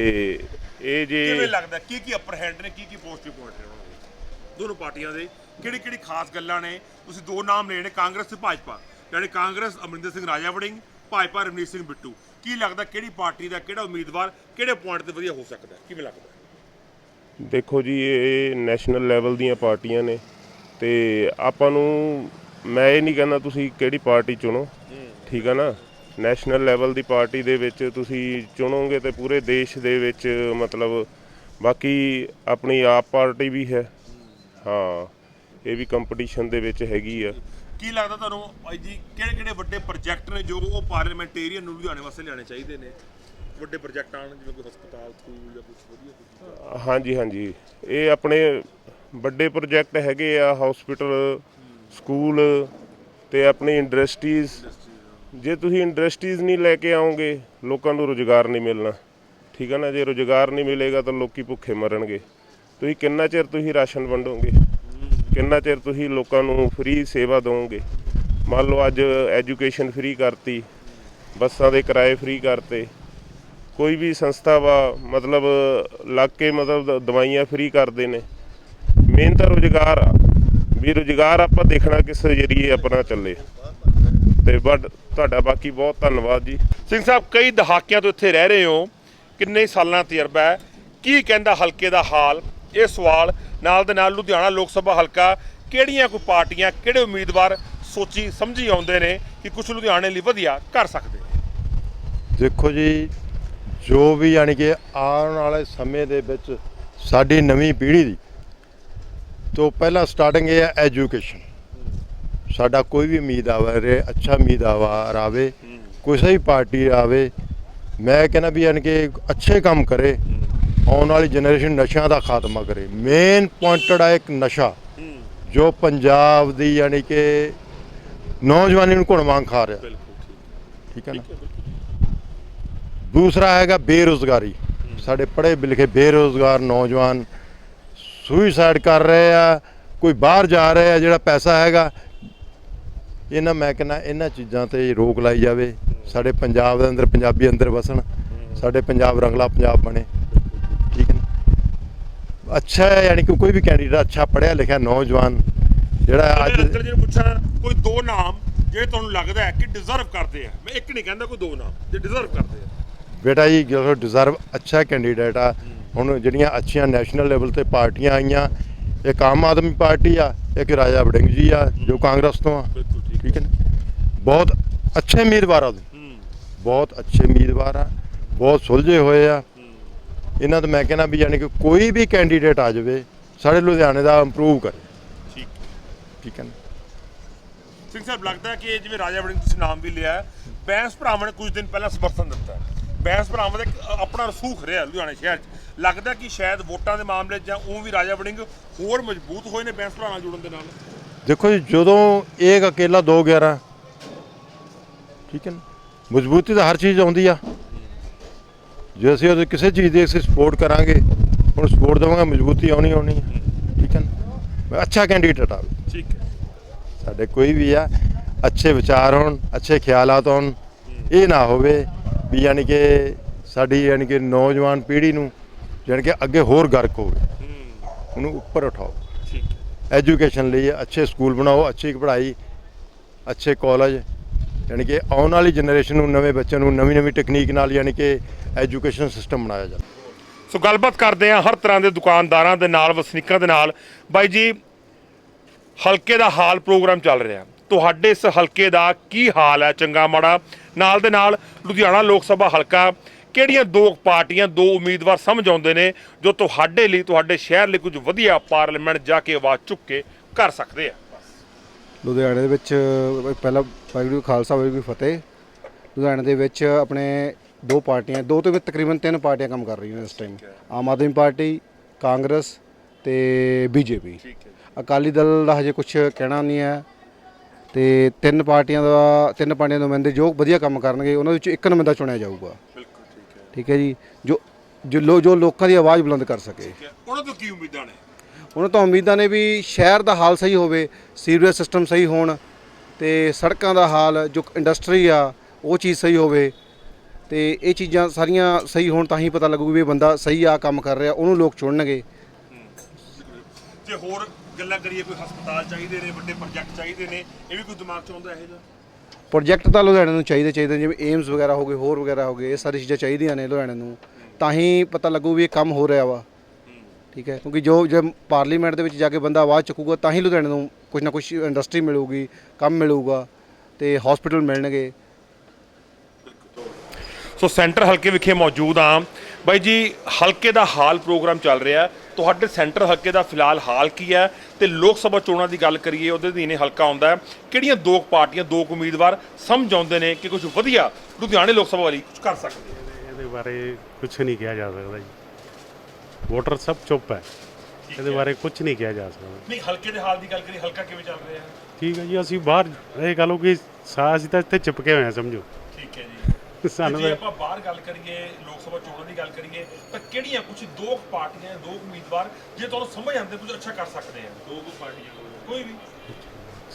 ਇਹ ਜੇ ਕਿਵੇਂ ਲੱਗਦਾ ਕੀ ਕੀ ਅਪਰ ਹੈਂਡ ਨੇ? ਕੀ ਕੀ ਪੋਜ਼ਿਟਿਵ ਪੁਆਇੰਟ ਨੇ ਉਹਨਾਂ ਦੇ? ਦੋਨੋਂ ਪਾਰਟੀਆਂ ਦੇ। ਕਿਹੜੀ ਕਿਹੜੀ ਖਾਸ ਗੱਲਾਂ ਨੇ? ਤੁਸੀਂ ਦੋ ਨਾਮ ਲਏ ਨੇ ਕਾਂਗਰਸ ਤੇ ਭਾਜਪਾ। ਯਾਨੀ ਕਾਂਗਰਸ ਅਮਰਿੰਦਰ ਸਿੰਘ ਰਾਜਾ ਵੜਿੰਗ ਭਾਜਪਾ ਰਮਨੀਤ ਸਿੰਘ ਬਿੱਟੂ। ਕੀ ਲੱਗਦਾ ਕਿਹੜੀ ਪਾਰਟੀ ਦਾ ਕਿਹੜਾ ਉਮੀਦਵਾਰ ਕਿਹੜੇ ਪੁਆਇੰਟ ਤੇ ਵਧੀਆ ਹੋ ਸਕਦਾ ਹੈ? ਕਿਵੇਂ ਲੱਗਦਾ ਦੇਖੋ ਜੀ ਇਹ ਨੈਸ਼ਨਲ ਲੈਵਲ ਦੀਆਂ ਪਾਰਟੀਆਂ ਨੇ ਤੇ ਆਪਾਂ ਨੂੰ ਮੈਂ ਇਹ ਨਹੀਂ ਕਹਿੰਦਾ ਤੁਸੀਂ ਕਿਹੜੀ ਪਾਰਟੀ ਚੁਣੋ ਠੀਕ ਆ ਨਾ? ਨੈਸ਼ਨਲ ਲੈਵਲ ਦੀ ਪਾਰਟੀ ਦੇ ਵਿੱਚ ਤੁਸੀਂ ਚੁਣੋਗੇ ਤੇ ਪੂਰੇ ਦੇਸ਼ ਦੇ ਵਿੱਚ ਮਤਲਬ ਬਾਕੀ ਆਪਣੀ ਆਪ ਪਾਰਟੀ ਵੀ ਹੈ। ਹਾਂ ਇਹ ਵੀ ਕੰਪੀਟੀਸ਼ਨ ਦੇ ਵਿੱਚ ਹੈਗੀ ਆ। ਕੀ ਲੱਗਦਾ ਤੁਹਾਨੂੰ ਜੀ ਕਿਹੜੇ ਕਿਹੜੇ ਵੱਡੇ ਪ੍ਰੋਜੈਕਟ ਨੇ ਜੋ ਉਹ ਪਾਰਲੀਮੈਂਟੇਰੀਅਨ ਨੂੰ ਲੁਧਿਆਣੇ ਵਾਸਤੇ ਲਿਆਣੇ ਚਾਹੀਦੇ ਨੇ? ਵੱਡੇ ਪ੍ਰੋਜੈਕਟ ਆਣ ਜਿਵੇਂ ਕੋਈ ਹਸਪਤਾਲ ਸਕੂਲ ਜਾਂ ਕੁਝ ਵਧੀਆ ਹਾਂਜੀ ਹਾਂਜੀ। ਇਹ ਆਪਣੇ ਵੱਡੇ ਪ੍ਰੋਜੈਕਟ ਹੈਗੇ ਆ ਹਸਪੀਟਲ ਸਕੂਲ ਤੇ ਆਪਣੀ ਇੰਡਸਟਰੀਜ਼। ਜੇ ਤੁਸੀਂ ਇੰਡਸਟਰੀਜ਼ ਨਹੀਂ ਲੈ ਕੇ ਆਓਗੇ, ਲੋਕਾਂ ਨੂੰ ਰੋਜ਼ਗਾਰ ਨਹੀਂ ਮਿਲਣਾ। ਠੀਕ ਹੈ ਨਾ? ਜੇ ਰੋਜ਼ਗਾਰ ਨਹੀਂ ਮਿਲੇਗਾ ਤਾਂ ਲੋਕੀ ਭੁੱਖੇ ਮਰਨਗੇ। ਤੁਸੀਂ ਕਿੰਨਾ ਚਿਰ ਤੁਸੀਂ ਰਾਸ਼ਨ ਵੰਡੋਗੇ? ਕਿੰਨਾ ਚਿਰ ਤੁਸੀਂ ਲੋਕਾਂ ਨੂੰ ਫ੍ਰੀ ਸੇਵਾ ਦਿਓਗੇ ਮੰਨ ਲਓ ਅੱਜ ਐਜੂਕੇਸ਼ਨ ਫ੍ਰੀ ਕਰਤੀ, ਬੱਸਾਂ ਦੇ ਕਿਰਾਏ ਫ੍ਰੀ ਕਰਤੇ। ਕੋਈ ਵੀ ਸੰਸਥਾ ਵਾ, ਮਤਲਬ ਲੱਗ ਕੇ ਮਤਲਬ ਦਵਾਈਆਂ ਫ੍ਰੀ ਕਰਦੇ ਨੇ। ਮੇਨ ਤਾਂ ਰੁਜ਼ਗਾਰ ਆ। ਵੀ ਰੁਜ਼ਗਾਰ ਆਪਾਂ ਦੇਖਣਾ ਕਿਸ ਜਰੀਏ ਆਪਣਾ ਚੱਲੇ। ਤੇ ਬਟ ਤੁਹਾਡਾ ਬਾਕੀ ਬਹੁਤ ਧੰਨਵਾਦ ਜੀ। ਸਿੰਘ ਸਾਹਿਬ, ਕਈ ਦਹਾਕਿਆਂ ਤੋਂ ਇੱਥੇ ਰਹਿ ਰਹੇ ਹੋ। ਕਿੰਨੇ ਸਾਲਾਂ ਤਜਰਬਾ ਹੈ? ਕੀ ਕਹਿੰਦਾ ਹਲਕੇ ਦਾ ਹਾਲ? ਇਹ ਸਵਾਲ ਨਾਲ ਦੇ ਨਾਲ ਲੁਧਿਆਣਾ ਲੋਕ ਸਭਾ ਹਲਕਾ ਕਿਹੜੀਆਂ ਕੋਈ ਪਾਰਟੀਆਂ, ਕਿਹੜੇ ਉਮੀਦਵਾਰ ਸੋਚੀ, ਸਮਝੀ ਆਉਂਦੇ ਨੇ ਕਿ ਕੁਝ ਲੁਧਿਆਣੇ ਲਈ ਵਧੀਆ ਕਰ ਸਕਦੇ ਦੇਖੋ ਜੀ, ਜੋ ਵੀ ਯਾਨੀ ਕਿ ਆਉਣ ਵਾਲੇ ਸਮੇਂ ਦੇ ਵਿੱਚ ਸਾਡੀ ਨਵੀਂ ਪੀੜ੍ਹੀ ਦੀ ਤੋਂ ਪਹਿਲਾਂ ਸਟਾਰਟਿੰਗ ਇਹ ਹੈ ਐਜੂਕੇਸ਼ਨ ਸਾਡਾ ਕੋਈ ਵੀ ਉਮੀਦਵਾਰ ਹੈ ਅੱਛਾ ਉਮੀਦਵਾਰ ਆਵੇ ਕੋਈ ਵੀ ਪਾਰਟੀ ਆਵੇ ਮੈਂ ਕਹਿੰਦਾ ਵੀ ਯਾਨੀ ਕਿ ਅੱਛੇ ਕੰਮ ਕਰੇ ਆਉਣ ਵਾਲੀ ਜਨਰੇਸ਼ਨ ਨਸ਼ਿਆਂ ਦਾ ਖਾਤਮਾ ਕਰੇ। ਮੇਨ ਪੁਆਇੰਟਡ ਹੈ ਇੱਕ ਨਸ਼ਾ ਜੋ ਪੰਜਾਬ ਦੀ ਯਾਨੀ ਕਿ ਨੌਜਵਾਨੀ ਨੂੰ ਘੁਣ ਵਾਂਗ ਖਾ ਰਿਹਾ। ਠੀਕ। ਹੈ ਨਾ? ਦੂਸਰਾ ਹੈਗਾ ਬੇਰੁਜ਼ਗਾਰੀ। ਸਾਡੇ ਪੜ੍ਹੇ ਲਿਖੇ ਬੇਰੁਜ਼ਗਾਰ ਨੌਜਵਾਨ ਸੁਈਸਾਈਡ ਕਰ ਰਹੇ ਆ ਕੋਈ ਬਾਹਰ ਜਾ ਰਹੇ ਆ ਜਿਹੜਾ ਪੈਸਾ ਹੈਗਾ ਇਹਨਾਂ ਮੈਂ ਕਹਿੰਦਾ ਇਹਨਾਂ ਚੀਜ਼ਾਂ ਤੇ ਰੋਕ ਲਾਈ ਜਾਵੇ। ਸਾਡੇ ਪੰਜਾਬ ਦੇ ਅੰਦਰ ਪੰਜਾਬੀ ਅੰਦਰ ਵਸਣ ਸਾਡੇ ਪੰਜਾਬ ਰੰਗਲਾ ਪੰਜਾਬ ਬਣੇ। ਠੀਕ ਹੈ ਅੱਛਾ ਯਾਨੀ ਕਿ ਕੋਈ ਵੀ ਕੈਂਡੀਡੇਟ ਅੱਛਾ ਪੜ੍ਹਿਆ ਲਿਖਿਆ ਨੌਜਵਾਨ ਜਿਹੜਾ ਅੱਜ ਅੱਜ ਅੰਕਲ ਜੀ ਨੂੰ ਪੁੱਛਾਂ ਕੋਈ ਦੋ ਨਾਮ ਜਿਹੜੇ ਤੁਹਾਨੂੰ ਲੱਗਦਾ ਹੈ ਕਿ ਡਿਜ਼ਰਵ ਕਰਦੇ ਆ। ਮੈਂ ਇੱਕ ਨਹੀਂ ਕਹਿੰਦਾ ਕੋਈ ਦੋ ਨਾਮ ਜੇ ਡਿਜ਼ਰਵ ਕਰਦੇ ਆ। ਬੇਟਾ ਜੀ ਜੋ ਡਿਜ਼ਰਵ ਅੱਛਾ ਕੈਂਡੀਡੇਟ ਆ। ਹੁਣ ਜਿਹੜੀਆਂ ਅੱਛੀਆਂ ਨੈਸ਼ਨਲ ਲੈਵਲ ਤੇ ਪਾਰਟੀਆਂ ਆਈਆਂ ਇੱਕ ਆਮ ਆਦਮੀ ਪਾਰਟੀ ਆ ਇੱਕ ਰਾਜਾ ਵੜਿੰਗ ਜੀ ਆ ਜੋ ਕਾਂਗਰਸ ਤੋਂ ਆ। ਠੀਕ। ਹੈ ਨਾ? ਬਹੁਤ ਅੱਛੇ ਉਮੀਦਵਾਰ ਆ। ਬਹੁਤ ਅੱਛੇ ਉਮੀਦਵਾਰ ਆ ਬਹੁਤ ਸੁਲਝੇ ਹੋਏ ਆ। ਇਹਨਾਂ ਤੋਂ ਮੈਂ ਕਹਿੰਦਾ ਵੀ ਯਾਨੀ ਕਿ ਕੋਈ ਵੀ ਕੈਂਡੀਡੇਟ ਆ ਜਾਵੇ ਸਾਡੇ ਲੁਧਿਆਣੇ ਦਾ ਇੰਪਰੂਵ ਕਰੇ। ਠੀਕ। ਠੀਕ ਹੈ ਨਾ? ਸਿੰਘ ਸਾਹਿਬ ਲੱਗਦਾ ਕਿ ਜਿਵੇਂ ਰਾਜਾ ਵੜਿੰਗ ਤੁਸੀਂ ਨਾਮ ਵੀ ਲਿਆ ਬੈਂਸ ਭਰਾਵਾਂ ਨੇ ਕੁਝ ਦਿਨ ਪਹਿਲਾਂ ਸਮਰਥਨ ਦਿੱਤਾ ਬੈਂਸ ਭਰਾਵਾਂ ਦਾ ਇੱਕ ਆਪਣਾ ਰਸੂਖ ਰਿਹਾ ਲੁਧਿਆਣਾ ਸ਼ਹਿਰ 'ਚ। ਲੱਗਦਾ ਕਿ ਸ਼ਾਇਦ ਵੋਟਾਂ ਦੇ ਮਾਮਲੇ 'ਚ ਜਾਂ ਉਹ ਵੀ ਰਾਜਾ ਵੜਿੰਗ ਹੋਰ ਮਜ਼ਬੂਤ ਹੋਏ ਨੇ ਬੈਂਸ ਭਰਾਵਾਂ ਨਾਲ ਜੁੜਨ ਦੇ ਨਾਲ। ਦੇਖੋ ਜੀ ਜਦੋਂ ਇੱਕ ਅਕੇਲਾ 2 11 ਠੀਕ ਹੈ ਨਾ? ਮਜ਼ਬੂਤੀ ਤਾਂ ਹਰ ਚੀਜ਼ ਆਉਂਦੀ ਆ। ਜੇ ਅਸੀਂ ਉਹਦੇ ਕਿਸੇ ਚੀਜ਼ ਦੀ ਅਸੀਂ ਸਪੋਰਟ ਕਰਾਂਗੇ ਹੁਣ ਸਪੋਰਟ ਦੇਵਾਂਗੇ ਮਜ਼ਬੂਤੀ ਆਉਣੀ ਆਉਣੀ ਠੀਕ ਹੈ ਨਾ? ਅੱਛਾ ਕੈਂਡੀਡੇਟ ਆਵੇ ਠੀਕ ਹੈ। ਸਾਡੇ ਕੋਈ ਵੀ ਆ ਅੱਛੇ ਵਿਚਾਰ ਹੋਣ ਅੱਛੇ ਖਿਆਲਾਤ ਹੋਣ ਇਹ ਨਾ ਹੋਵੇ। ਵੀ ਯਾਨੀ ਕਿ ਸਾਡੀ ਯਾਨੀ ਕਿ ਨੌਜਵਾਨ ਪੀੜ੍ਹੀ ਨੂੰ ਯਾਨੀ ਕਿ ਅੱਗੇ ਹੋਰ ਗਰਕ ਹੋਵੇ। ਉਹਨੂੰ ਉੱਪਰ ਉਠਾਓ। ਠੀਕ ਐਜੂਕੇਸ਼ਨ ਲਈ ਅੱਛੇ ਸਕੂਲ ਬਣਾਓ ਅੱਛੀ ਪੜ੍ਹਾਈ ਅੱਛੇ ਕਾਲਜ ਯਾਨੀ ਕਿ ਆਉਣ ਵਾਲੀ ਜਨਰੇਸ਼ਨ ਨੂੰ ਨਵੇਂ ਬੱਚਿਆਂ ਨੂੰ ਨਵੀਂ ਨਵੀਂ ਟੈਕਨੀਕ ਨਾਲ ਯਾਨੀ ਕਿ ਐਜੂਕੇਸ਼ਨ ਸਿਸਟਮ ਬਣਾਇਆ ਜਾਵੇ। ਸੋ ਗੱਲਬਾਤ ਕਰਦੇ ਆ ਹਰ ਤਰ੍ਹਾਂ ਦੇ ਦੁਕਾਨਦਾਰਾਂ ਦੇ ਨਾਲ ਵਸਨੀਕਾਂ ਦੇ ਨਾਲ। ਬਾਈ ਜੀ ਹਲਕੇ ਦਾ ਹਾਲ ਪ੍ਰੋਗਰਾਮ ਚੱਲ ਰਿਹਾ। ਤੁਹਾਡੇ ਇਸ ਹਲਕੇ ਦਾ ਕੀ ਹਾਲ ਹੈ? ਚੰਗਾ ਮਾੜਾ। ਨਾਲ ਦੇ ਨਾਲ ਲੁਧਿਆਣਾ ਲੋਕ ਸਭਾ ਹਲਕਾ ਕਿਹੜੀਆਂ ਦੋ ਪਾਰਟੀਆਂ ਦੋ ਉਮੀਦਵਾਰ ਸਮਝ ਆਉਂਦੇ ਨੇ ਜੋ ਤੁਹਾਡੇ ਲਈ ਤੁਹਾਡੇ ਸ਼ਹਿਰ ਲਈ ਕੁਝ ਵਧੀਆ ਪਾਰਲੀਮੈਂਟ ਜਾ ਕੇ ਆਵਾਜ਼ ਚੁੱਕ ਕੇ ਕਰ ਸਕਦੇ ਆ? ਲੁਧਿਆਣੇ ਦੇ ਵਿੱਚ ਪਹਿਲਾਂ ਵਾਹਿਗੁਰੂ ਖਾਲਸਾ ਵਾਹਿਗੁਰੂ ਫਤਿਹ। ਲੁਧਿਆਣੇ ਦੇ ਵਿੱਚ ਆਪਣੇ ਦੋ ਪਾਰਟੀਆਂ ਦੋ ਤੋਂ ਵੀ ਤਕਰੀਬਨ ਤਿੰਨ ਪਾਰਟੀਆਂ ਕੰਮ ਕਰ ਰਹੀਆਂ ਨੇ ਇਸ ਟਾਈਮ ਆਮ ਆਦਮੀ ਪਾਰਟੀ ਕਾਂਗਰਸ ਤੇ ਬੀਜੇਪੀ। ਅਕਾਲੀ ਦਲ ਦਾ ਹਜੇ ਕੁਝ ਕਹਿਣਾ ਨਹੀਂ ਹੈ। ਤੇ ਤਿੰਨ ਪਾਰਟੀਆਂ ਦਾ ਤਿੰਨ ਪਾਰਟੀਆਂ ਦੇ ਨੁਮਾਇੰਦੇ ਜੋ ਵਧੀਆ ਕੰਮ ਕਰਨਗੇ ਉਹਨਾਂ ਵਿੱਚ ਇੱਕ ਨੁਮਾਇੰਦਾ ਚੁਣਿਆ ਜਾਊਗਾ। ਬਿਲਕੁਲ ਠੀਕ ਹੈ। ਠੀਕ ਹੈ ਜੀ? ਜੋ ਜੋ ਲੋ- ਜੋ ਲੋਕਾਂ ਦੀ ਆਵਾਜ਼ ਬੁਲੰਦ ਕਰ ਸਕੇ। ਉਹਨਾਂ ਤੋਂ ਕੀ ਉਮੀਦਾਂ ਨੇ? ਉਹਨਾਂ ਤੋਂ ਉਮੀਦਾਂ ਨੇ ਵੀ ਸ਼ਹਿਰ ਦਾ ਹਾਲ ਸਹੀ ਹੋਵੇ ਸੀਵਰੇਜ ਸਿਸਟਮ ਸਹੀ ਹੋਣ ਤੇ ਸੜਕਾਂ ਦਾ ਹਾਲ ਜੋ ਇੰਡਸਟਰੀ ਆ ਉਹ ਚੀਜ਼ ਸਹੀ ਹੋਵੇ। ਤੇ ਇਹ ਚੀਜ਼ਾਂ ਸਾਰੀਆਂ ਸਹੀ ਹੋਣ ਤਾਂ ਹੀ ਪਤਾ ਲੱਗੂ ਵੀ ਇਹ ਬੰਦਾ ਸਹੀ ਆ ਕੰਮ ਕਰ ਰਿਹਾ ਉਹਨੂੰ ਲੋਕ ਚੁਣਨਗੇ। ਜੇ ਹੋਰ ਗੱਲਾਂ ਕਰੀਏ ਕੋਈ ਹਸਪਤਾਲ ਚਾਹੀਦੇ ਨੇ ਵੱਡੇ ਪ੍ਰੋਜੈਕਟ ਚਾਹੀਦੇ ਨੇ ਇਹ ਵੀ ਕੋਈ ਦਿਮਾਗ 'ਚ ਆਉਂਦਾ ਇਹੋ ਜਿਹਾ? ਪ੍ਰੋਜੈਕਟ ਤਾਂ ਲੁਧਿਆਣੇ ਨੂੰ ਚਾਹੀਦੇ ਚਾਹੀਦੇ ਜਿਵੇਂ ਏਮਸ ਵਗੈਰਾ ਹੋ ਗਏ ਹੋਰ ਵਗੈਰਾ ਹੋ ਗਏ ਇਹ ਸਾਰੀ ਚੀਜ਼ਾਂ ਚਾਹੀਦੀਆਂ ਨੇ ਲੁਧਿਆਣੇ ਨੂੰ। ਤਾਂ ਹੀ ਪਤਾ ਲੱਗੂ ਵੀ ਇਹ ਕੰਮ ਹੋ ਰਿਹਾ ਵਾ। ਠੀਕ ਹੈ ਕਿਉਂਕਿ ਜੋ ਜੇ ਪਾਰਲੀਮੈਂਟ ਦੇ ਵਿੱਚ ਜਾ ਕੇ ਬੰਦਾ ਆਵਾਜ਼ ਚੁੱਕੂਗਾ ਤਾਂ ਹੀ ਲੁਧਿਆਣੇ ਨੂੰ ਕੁਝ ਨਾ ਕੁਝ ਇੰਡਸਟਰੀ ਮਿਲੂਗੀ ਕੰਮ ਮਿਲੂਗਾ ਤੇ ਹਸਪੀਟਲ ਮਿਲਣਗੇ। ਸੋ ਸੈਂਟਰ ਹਲਕੇ ਵਿਖੇ ਮੌਜੂਦ ਆ ਬਾਈ ਜੀ ਹਲਕੇ ਦਾ ਹਾਲ ਪ੍ਰੋਗਰਾਮ ਚੱਲ ਰਿਹਾ। ਹੈ। ਤੁਹਾਡੇ ਸੈਂਟਰ ਹਲਕੇ ਦਾ ਫਿਲਹਾਲ ਹਾਲ ਕੀ ਹੈ? ਤੇ ਲੋਕ ਸਭਾ ਚੋਣਾਂ ਦੀ ਗੱਲ ਕਰੀਏ ਉਹਦੇ ਦੀ ਨੇ ਹਲਕਾ ਆਉਂਦਾ ਕਿਹੜੀਆਂ ਦੋ ਪਾਰਟੀਆਂ ਦੋ ਕੁ ਉਮੀਦਵਾਰ ਸਮਝ ਆਉਂਦੇ ਨੇ ਕਿ ਕੁਝ ਵਧੀਆ ਲੁਧਿਆਣੇ ਲੋਕ ਸਭਾ ਵਾਲੀ ਕੁਝ ਕਰ ਸਕਦੇ ਆ ਇਹਦੇ ਬਾਰੇ ਕੁਝ ਨਹੀਂ ਕਿਹਾ ਜਾ ਸਕਦਾ ਜੀ। ਵੋਟਰ ਸਭ ਚੁੱਪ ਹੈ। ਇਹਦੇ ਬਾਰੇ ਕੁਝ ਨਹੀਂ ਕਿਹਾ ਜਾ ਸਕਦਾ। ਨਹੀਂ ਹਲਕੇ ਦੇ ਹਾਲ ਦੀ ਗੱਲ ਕਰੀਏ ਹਲਕਾ ਕਿਵੇਂ ਚੱਲ ਰਿਹਾ ਹੈ? ਠੀਕ ਹੈ ਜੀ ਅਸੀਂ ਬਾਹਰ ਇਹ ਗੱਲ ਹੋ ਕਿ ਸਾ ਅਸੀਂ ਤਾਂ ਇੱਥੇ ਚਿਪਕੇ ਹੋਏ ਹਾਂ ਸਮਝੋ। ਸਾਨੂੰ ਜੇ ਤਾਂ ਆਪਾਂ ਬਾਹਰ ਗੱਲ ਕਰੀਏ ਲੋਕ ਸਭਾ ਚੋਣਾਂ ਦੀ ਗੱਲ ਕਰੀਏ ਤਾਂ ਕਿਹੜੀਆਂ ਕੁਝ ਦੋ ਕੁ ਪਾਰਟੀਆਂ ਦੋ ਕੁ ਉਮੀਦਵਾਰ ਜੇ ਤੁਹਾਨੂੰ ਸਮਝ ਆਉਂਦੇ ਕੁਝ ਅੱਛਾ ਕਰ ਸਕਦੇ ਆ। ਦੋ ਕੁ ਪਾਰਟੀਆਂ ਕੋਈ ਵੀ।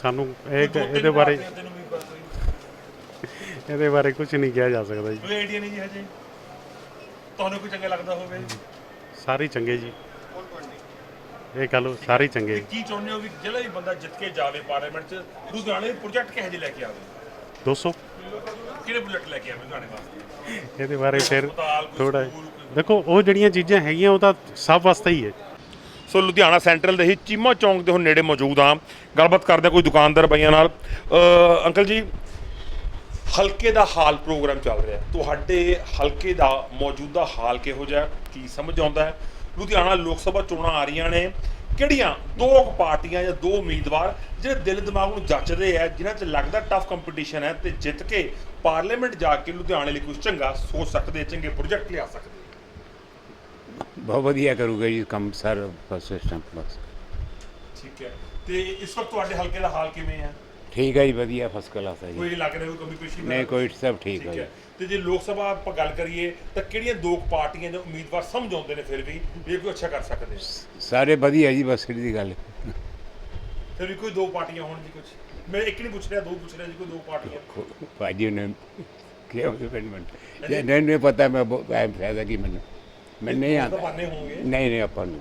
ਸਾਨੂੰ ਇਹ ਦੋ ਤਿੰਨ ਇਹਦੇ ਬਾਰੇ ਪਾਰਟੀਆਂ, ਤਿੰਨ ਉਮੀਦਵਾਰ ਕੋਈ। ਇਹਦੇ ਬਾਰੇ ਕੁਝ ਨਹੀਂ ਕਿਹਾ ਜਾ ਸਕਦਾ ਜੀ। ਕੋਈ ਆਈਡੀਆ ਨਹੀਂ ਜੀ ਹਜੇ? ਤੁਹਾਨੂੰ ਕੋਈ ਚੰਗਾ ਲੱਗਦਾ ਹੋਵੇ? ਸਾਰੇ ਚੰਗੇ ਜੀ। ਇਹ ਗੱਲ ਸਾਰੇ ਚੰਗੇ। ਕੀ ਚਾਹੁੰਦੇ ਹੋ ਵੀ ਜਿਹੜਾ ਵੀ ਬੰਦਾ ਜਿੱਤ ਕੇ ਜਾਵੇ ਪਾਰਲੀਮੈਂਟ 'ਚ ਲੁਧਿਆਣੇ ਪ੍ਰੋਜੈਕਟ ਕਿਹੋ ਜਿਹੇ ਲੈ ਕੇ ਆਵੇ? 200 ਕਿਹੜੇ ਪ੍ਰੋਜੈਕਟ ਲੈ ਕੇ ਆਵੇ ਲੁਧਿਆਣੇ ਵਾਸਤੇ? ਇਹਦੇ ਬਾਰੇ ਫਿਰ ਥੋੜਾ ਦੇਖੋ ਉਹ ਜਿਹੜੀਆਂ ਚੀਜ਼ਾਂ ਹੈਗੀਆਂ ਉਹ ਤਾਂ ਸਭ ਵਾਸਤੇ ਹੀ ਹੈ। ਸੋ ਲੁਧਿਆਣਾ ਸੈਂਟਰਲ ਦੇ ਹੀ ਚੀਮਾ ਚੌਂਕ ਦੇ ਹੁਣ ਨੇੜੇ ਮੌਜੂਦ ਆ ਗੱਲਬਾਤ ਕਰਦੇ ਹਾਂ ਕੋਈ ਦੁਕਾਨਦਾਰ ਬਈਆਂ ਨਾਲ। ਅ, ਅੰਕਲ ਜੀ ਹਲਕੇ ਦਾ ਹਾਲ ਪ੍ਰੋਗਰਾਮ ਚੱਲ ਰਿਹਾ। ਹੈ। ਤੁਹਾਡੇ ਹਲਕੇ ਦਾ ਮੌਜੂਦਾ ਹਾਲ ਕਿਹੋ ਜਿਹਾ? ਕੀ ਸਮਝ ਆਉਂਦਾ ਹੈ? ਲੁਧਿਆਣਾ ਲੋਕ ਸਭਾ ਚੋਣਾਂ ਆ ਰਹੀਆਂ ਨੇ। ਕਿਹੜੀਆਂ ਦੋ ਪਾਰਟੀਆਂ ਜਾਂ ਦੋ ਉਮੀਦਵਾਰ ਜਿਹੜੇ ਦਿਲ ਦਿਮਾਗ ਨੂੰ ਜੱਚਦੇ ਆ ਜਿਨ੍ਹਾਂ 'ਚ ਲੱਗਦਾ ਟਫ ਕੰਪੀਟੀਸ਼ਨ ਹੈ ਤੇ ਜਿੱਤ ਕੇ ਪਾਰਲੀਮੈਂਟ ਜਾ ਕੇ ਲੁਧਿਆਣੇ ਲਈ ਕੁਝ ਚੰਗਾ ਸੋਚ ਸਕਦੇ ਚੰਗੇ ਪ੍ਰੋਜੈਕਟ ਲਿਆ ਸਕਦੇ ਬਹੁਤ ਵਧੀਆ ਕਰੂਗਾ ਜੀ ਕੰਮ ਸਰ ਸਿਸਟਮ ਬਸ ਠੀਕ ਹੈ। ਤੇ ਇਸ ਵਕਤ ਤੁਹਾਡੇ ਹਲਕੇ ਦਾ ਹਾਲ ਕਿਵੇਂ ਹੈ ਠੀਕ ਹੈ ਜੀ ਵਧੀਆ ਫਸਟ ਕਲਾਸ ਹੈ ਜੀ। ਕੋਈ ਲੱਗ ਰਿਹਾ ਕੋਈ ਕਮੀ ਪੇਸ਼ੀ? ਨਹੀਂ ਕੋਈ ਸਭ ਠੀਕ ਹੈ। ਜੀ। ਤੇ ਜੇ ਲੋਕ ਸਭਾ ਆਪਾਂ ਗੱਲ ਕਰੀਏ ਤਾਂ ਕਿਹੜੀਆਂ ਦੋ ਕੁ ਪਾਰਟੀਆਂ ਦੇ ਉਮੀਦਵਾਰ ਸਮਝ ਆਉਂਦੇ ਨੇ ਫਿਰ ਵੀ ਵੀ ਇਹ ਕੋਈ ਅੱਛਾ ਕਰ ਸਕਦੇ ਆ ਸਾਰੇ ਵਧੀਆ ਜੀ ਬਸ ਸਿੱਧੀ ਗੱਲ। ਫਿਰ ਵੀ ਕੋਈ ਦੋ ਪਾਰਟੀਆਂ ਹੋਣ ਜੀ ਕੁਝ ਮੈਂ ਇੱਕ ਨਹੀਂ ਪੁੱਛ ਰਿਹਾ ਦੋ ਪੁੱਛ ਰਿਹਾ ਜੀ ਕੋਈ ਦੋ ਪਾਰਟੀਆਂ? ਭਾਜੀ ਨੇ ਕਿਹਾ ਉਹ ਪਿੰਡ ਜੇ ਨਹੀਂ ਨਹੀਂ ਪਤਾ ਮੈਂ ਬਹੁਤ ਫਾਇਦਾ ਕੀ ਮੈਨੂੰ ਮੈਂ ਨਹੀਂ ਬਹਾਨੇ ਹੋਣਗੇ। ਨਹੀਂ ਨਹੀਂ ਆਪਾਂ ਨੂੰ